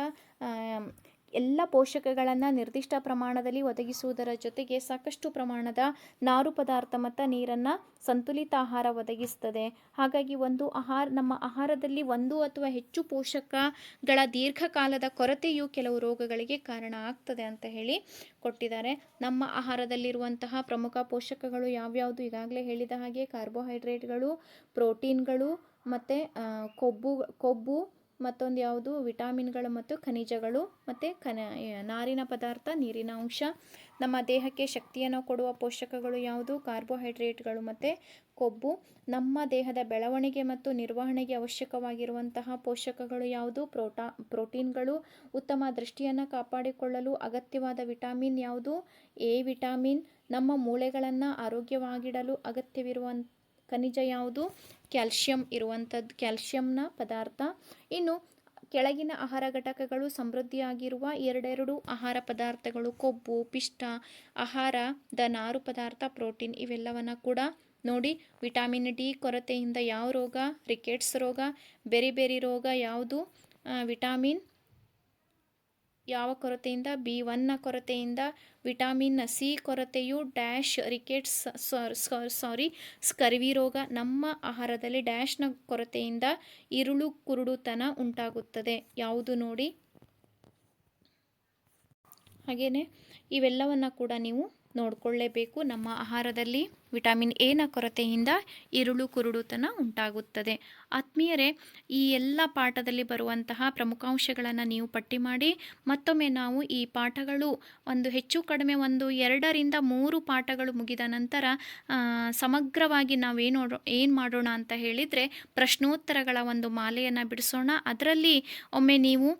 ಎಲ್ಲ ಪೋಷಕಗಳನ್ನು ನಿರ್ದಿಷ್ಟ ಪ್ರಮಾಣದಲ್ಲಿ ಒದಗಿಸುವುದರ ಜೊತೆಗೆ ಸಾಕಷ್ಟು ಪ್ರಮಾಣದ ನಾರು ಪದಾರ್ಥ ಮತ್ತು ನೀರನ್ನು ಸಂತುಲಿತ ಆಹಾರ ಒದಗಿಸ್ತದೆ. ಹಾಗಾಗಿ ಒಂದು ಆಹಾರ, ನಮ್ಮ ಆಹಾರದಲ್ಲಿ ಒಂದು ಅಥವಾ ಹೆಚ್ಚು ಪೋಷಕಗಳ ದೀರ್ಘಕಾಲದ ಕೊರತೆಯು ಕೆಲವು ರೋಗಗಳಿಗೆ ಕಾರಣ ಆಗ್ತದೆ ಅಂತ ಹೇಳಿ ಕೊಟ್ಟಿದ್ದಾರೆ. ನಮ್ಮ ಆಹಾರದಲ್ಲಿರುವಂತಹ ಪ್ರಮುಖ ಪೋಷಕಗಳು ಯಾವ್ಯಾವುದು? ಈಗಾಗಲೇ ಹೇಳಿದ ಹಾಗೆ ಕಾರ್ಬೋಹೈಡ್ರೇಟ್ಗಳು, ಪ್ರೋಟೀನ್ಗಳು ಮತ್ತು ಕೊಬ್ಬು ಕೊಬ್ಬು ಮತ್ತೊಂದು ಯಾವುದು? ವಿಟಾಮಿನ್ಗಳು ಮತ್ತು ಖನಿಜಗಳು. ಮತ್ತು ಖನ ನಾರಿನ ಪದಾರ್ಥ, ನೀರಿನ ಅಂಶ. ನಮ್ಮ ದೇಹಕ್ಕೆ ಶಕ್ತಿಯನ್ನು ಕೊಡುವ ಪೋಷಕಗಳು ಯಾವುದು? ಕಾರ್ಬೋಹೈಡ್ರೇಟ್ಗಳು ಮತ್ತು ಕೊಬ್ಬು. ನಮ್ಮ ದೇಹದ ಬೆಳವಣಿಗೆ ಮತ್ತು ನಿರ್ವಹಣೆಗೆ ಅವಶ್ಯಕವಾಗಿರುವಂತಹ ಪೋಷಕಗಳು ಯಾವುದು? ಪ್ರೋಟಾ, ಪ್ರೋಟೀನ್ಗಳು. ಉತ್ತಮ ದೃಷ್ಟಿಯನ್ನು ಕಾಪಾಡಿಕೊಳ್ಳಲು ಅಗತ್ಯವಾದ ವಿಟಾಮಿನ್ ಯಾವುದು? A vitamin. ನಮ್ಮ ಮೂಳೆಗಳನ್ನು ಆರೋಗ್ಯವಾಗಿಡಲು ಅಗತ್ಯವಿರುವ ಖನಿಜ ಯಾವುದು? ಕ್ಯಾಲ್ಶಿಯಂ ಇರುವಂಥದ್ದು ಕ್ಯಾಲ್ಶಿಯಂನ ಪದಾರ್ಥ. ಇನ್ನು ಕೆಳಗಿನ ಆಹಾರ ಘಟಕಗಳು ಸಮೃದ್ಧಿಯಾಗಿರುವ ಎರಡೆರಡು ಆಹಾರ ಪದಾರ್ಥಗಳು ಕೊಬ್ಬು, ಪಿಷ್ಟ ಆಹಾರದ ನಾರು ಪದಾರ್ಥ, ಪ್ರೋಟೀನ್ ಇವೆಲ್ಲವನ್ನು ಕೂಡ ನೋಡಿ. ವಿಟಾಮಿನ್ ಡಿ ಕೊರತೆಯಿಂದ ಯಾವ ರೋಗ, ರಿಕೆಟ್ಸ್ ರೋಗ, ಬೇರೆ ಬೇರೆ ರೋಗ ಯಾವುದು? ವಿಟಾಮಿನ್ ಯಾವ ಕೊರತೆಯಿಂದ? ಬಿ ಒನ್ನ ಕೊರತೆಯಿಂದ, ವಿಟಾಮಿನ್ ಸಿ ಕೊರತೆಯು ಡ್ಯಾಶ್ ರಿಕೆಟ್ಸ್ ಸಾರಿ, ಸ್ಕರ್ವಿ ರೋಗ ನಮ್ಮ ಆಹಾರದಲ್ಲಿ ಡ್ಯಾಶ್ನ ಕೊರತೆಯಿಂದ ಇರುಳು ಕುರುಡುತನ ಉಂಟಾಗುತ್ತದೆ. ಯಾವುದು ನೋಡಿ? ಹಾಗೆಯೇ ಇವೆಲ್ಲವನ್ನು ಕೂಡ ನೀವು ನೋಡಿಕೊಳ್ಳೇಬೇಕು. ನಮ್ಮ ಆಹಾರದಲ್ಲಿ ವಿಟಮಿನ್ ಎನ ಕೊರತೆಯಿಂದ ಇರುಳು ಕುರುಡುತನ ಉಂಟಾಗುತ್ತದೆ. ಆತ್ಮೀಯರೇ, ಈ ಎಲ್ಲ ಪಾಠದಲ್ಲಿ ಬರುವಂತಹ ಪ್ರಮುಖಾಂಶಗಳನ್ನು ನೀವು ಪಟ್ಟಿ ಮಾಡಿ, ಮತ್ತೊಮ್ಮೆ ನಾವು ಈ ಪಾಠಗಳು ಒಂದು ಹೆಚ್ಚು ಕಡಿಮೆ ಒಂದು ಎರಡರಿಂದ ಮೂರು ಪಾಠಗಳು ಮುಗಿದ ನಂತರ ಸಮಗ್ರವಾಗಿ ನಾವೇನು ಏನು ಮಾಡೋಣ ಅಂತ ಹೇಳಿದರೆ, ಪ್ರಶ್ನೋತ್ತರಗಳ ಒಂದು ಮಾಲೆಯನ್ನು ಬಿಡಿಸೋಣ. ಅದರಲ್ಲಿ ಒಮ್ಮೆ ನೀವು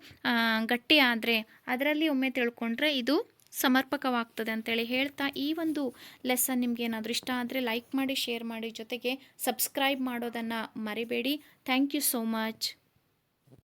ಗಟ್ಟಿ ಆದರೆ ಅದರಲ್ಲಿ ಒಮ್ಮೆ ತಿಳ್ಕೊಂಡ್ರೆ ಇದು ಸಮರ್ಪಕವಾಗ್ತದೆ ಅಂತೇಳಿ ಹೇಳ್ತಾ ಈ ಒಂದು ಲೆಸನ್ ನಿಮ್ಗೆ ಏನಾದರೂ ಇಷ್ಟ ಆದರೆ ಲೈಕ್ ಮಾಡಿ ಶೇರ್ ಮಾಡಿ ಜೊತೆಗೆ ಸಬ್ಸ್ಕ್ರೈಬ್ ಮಾಡೋದನ್ನು ಮರಿಬೇಡಿ. Thank you so much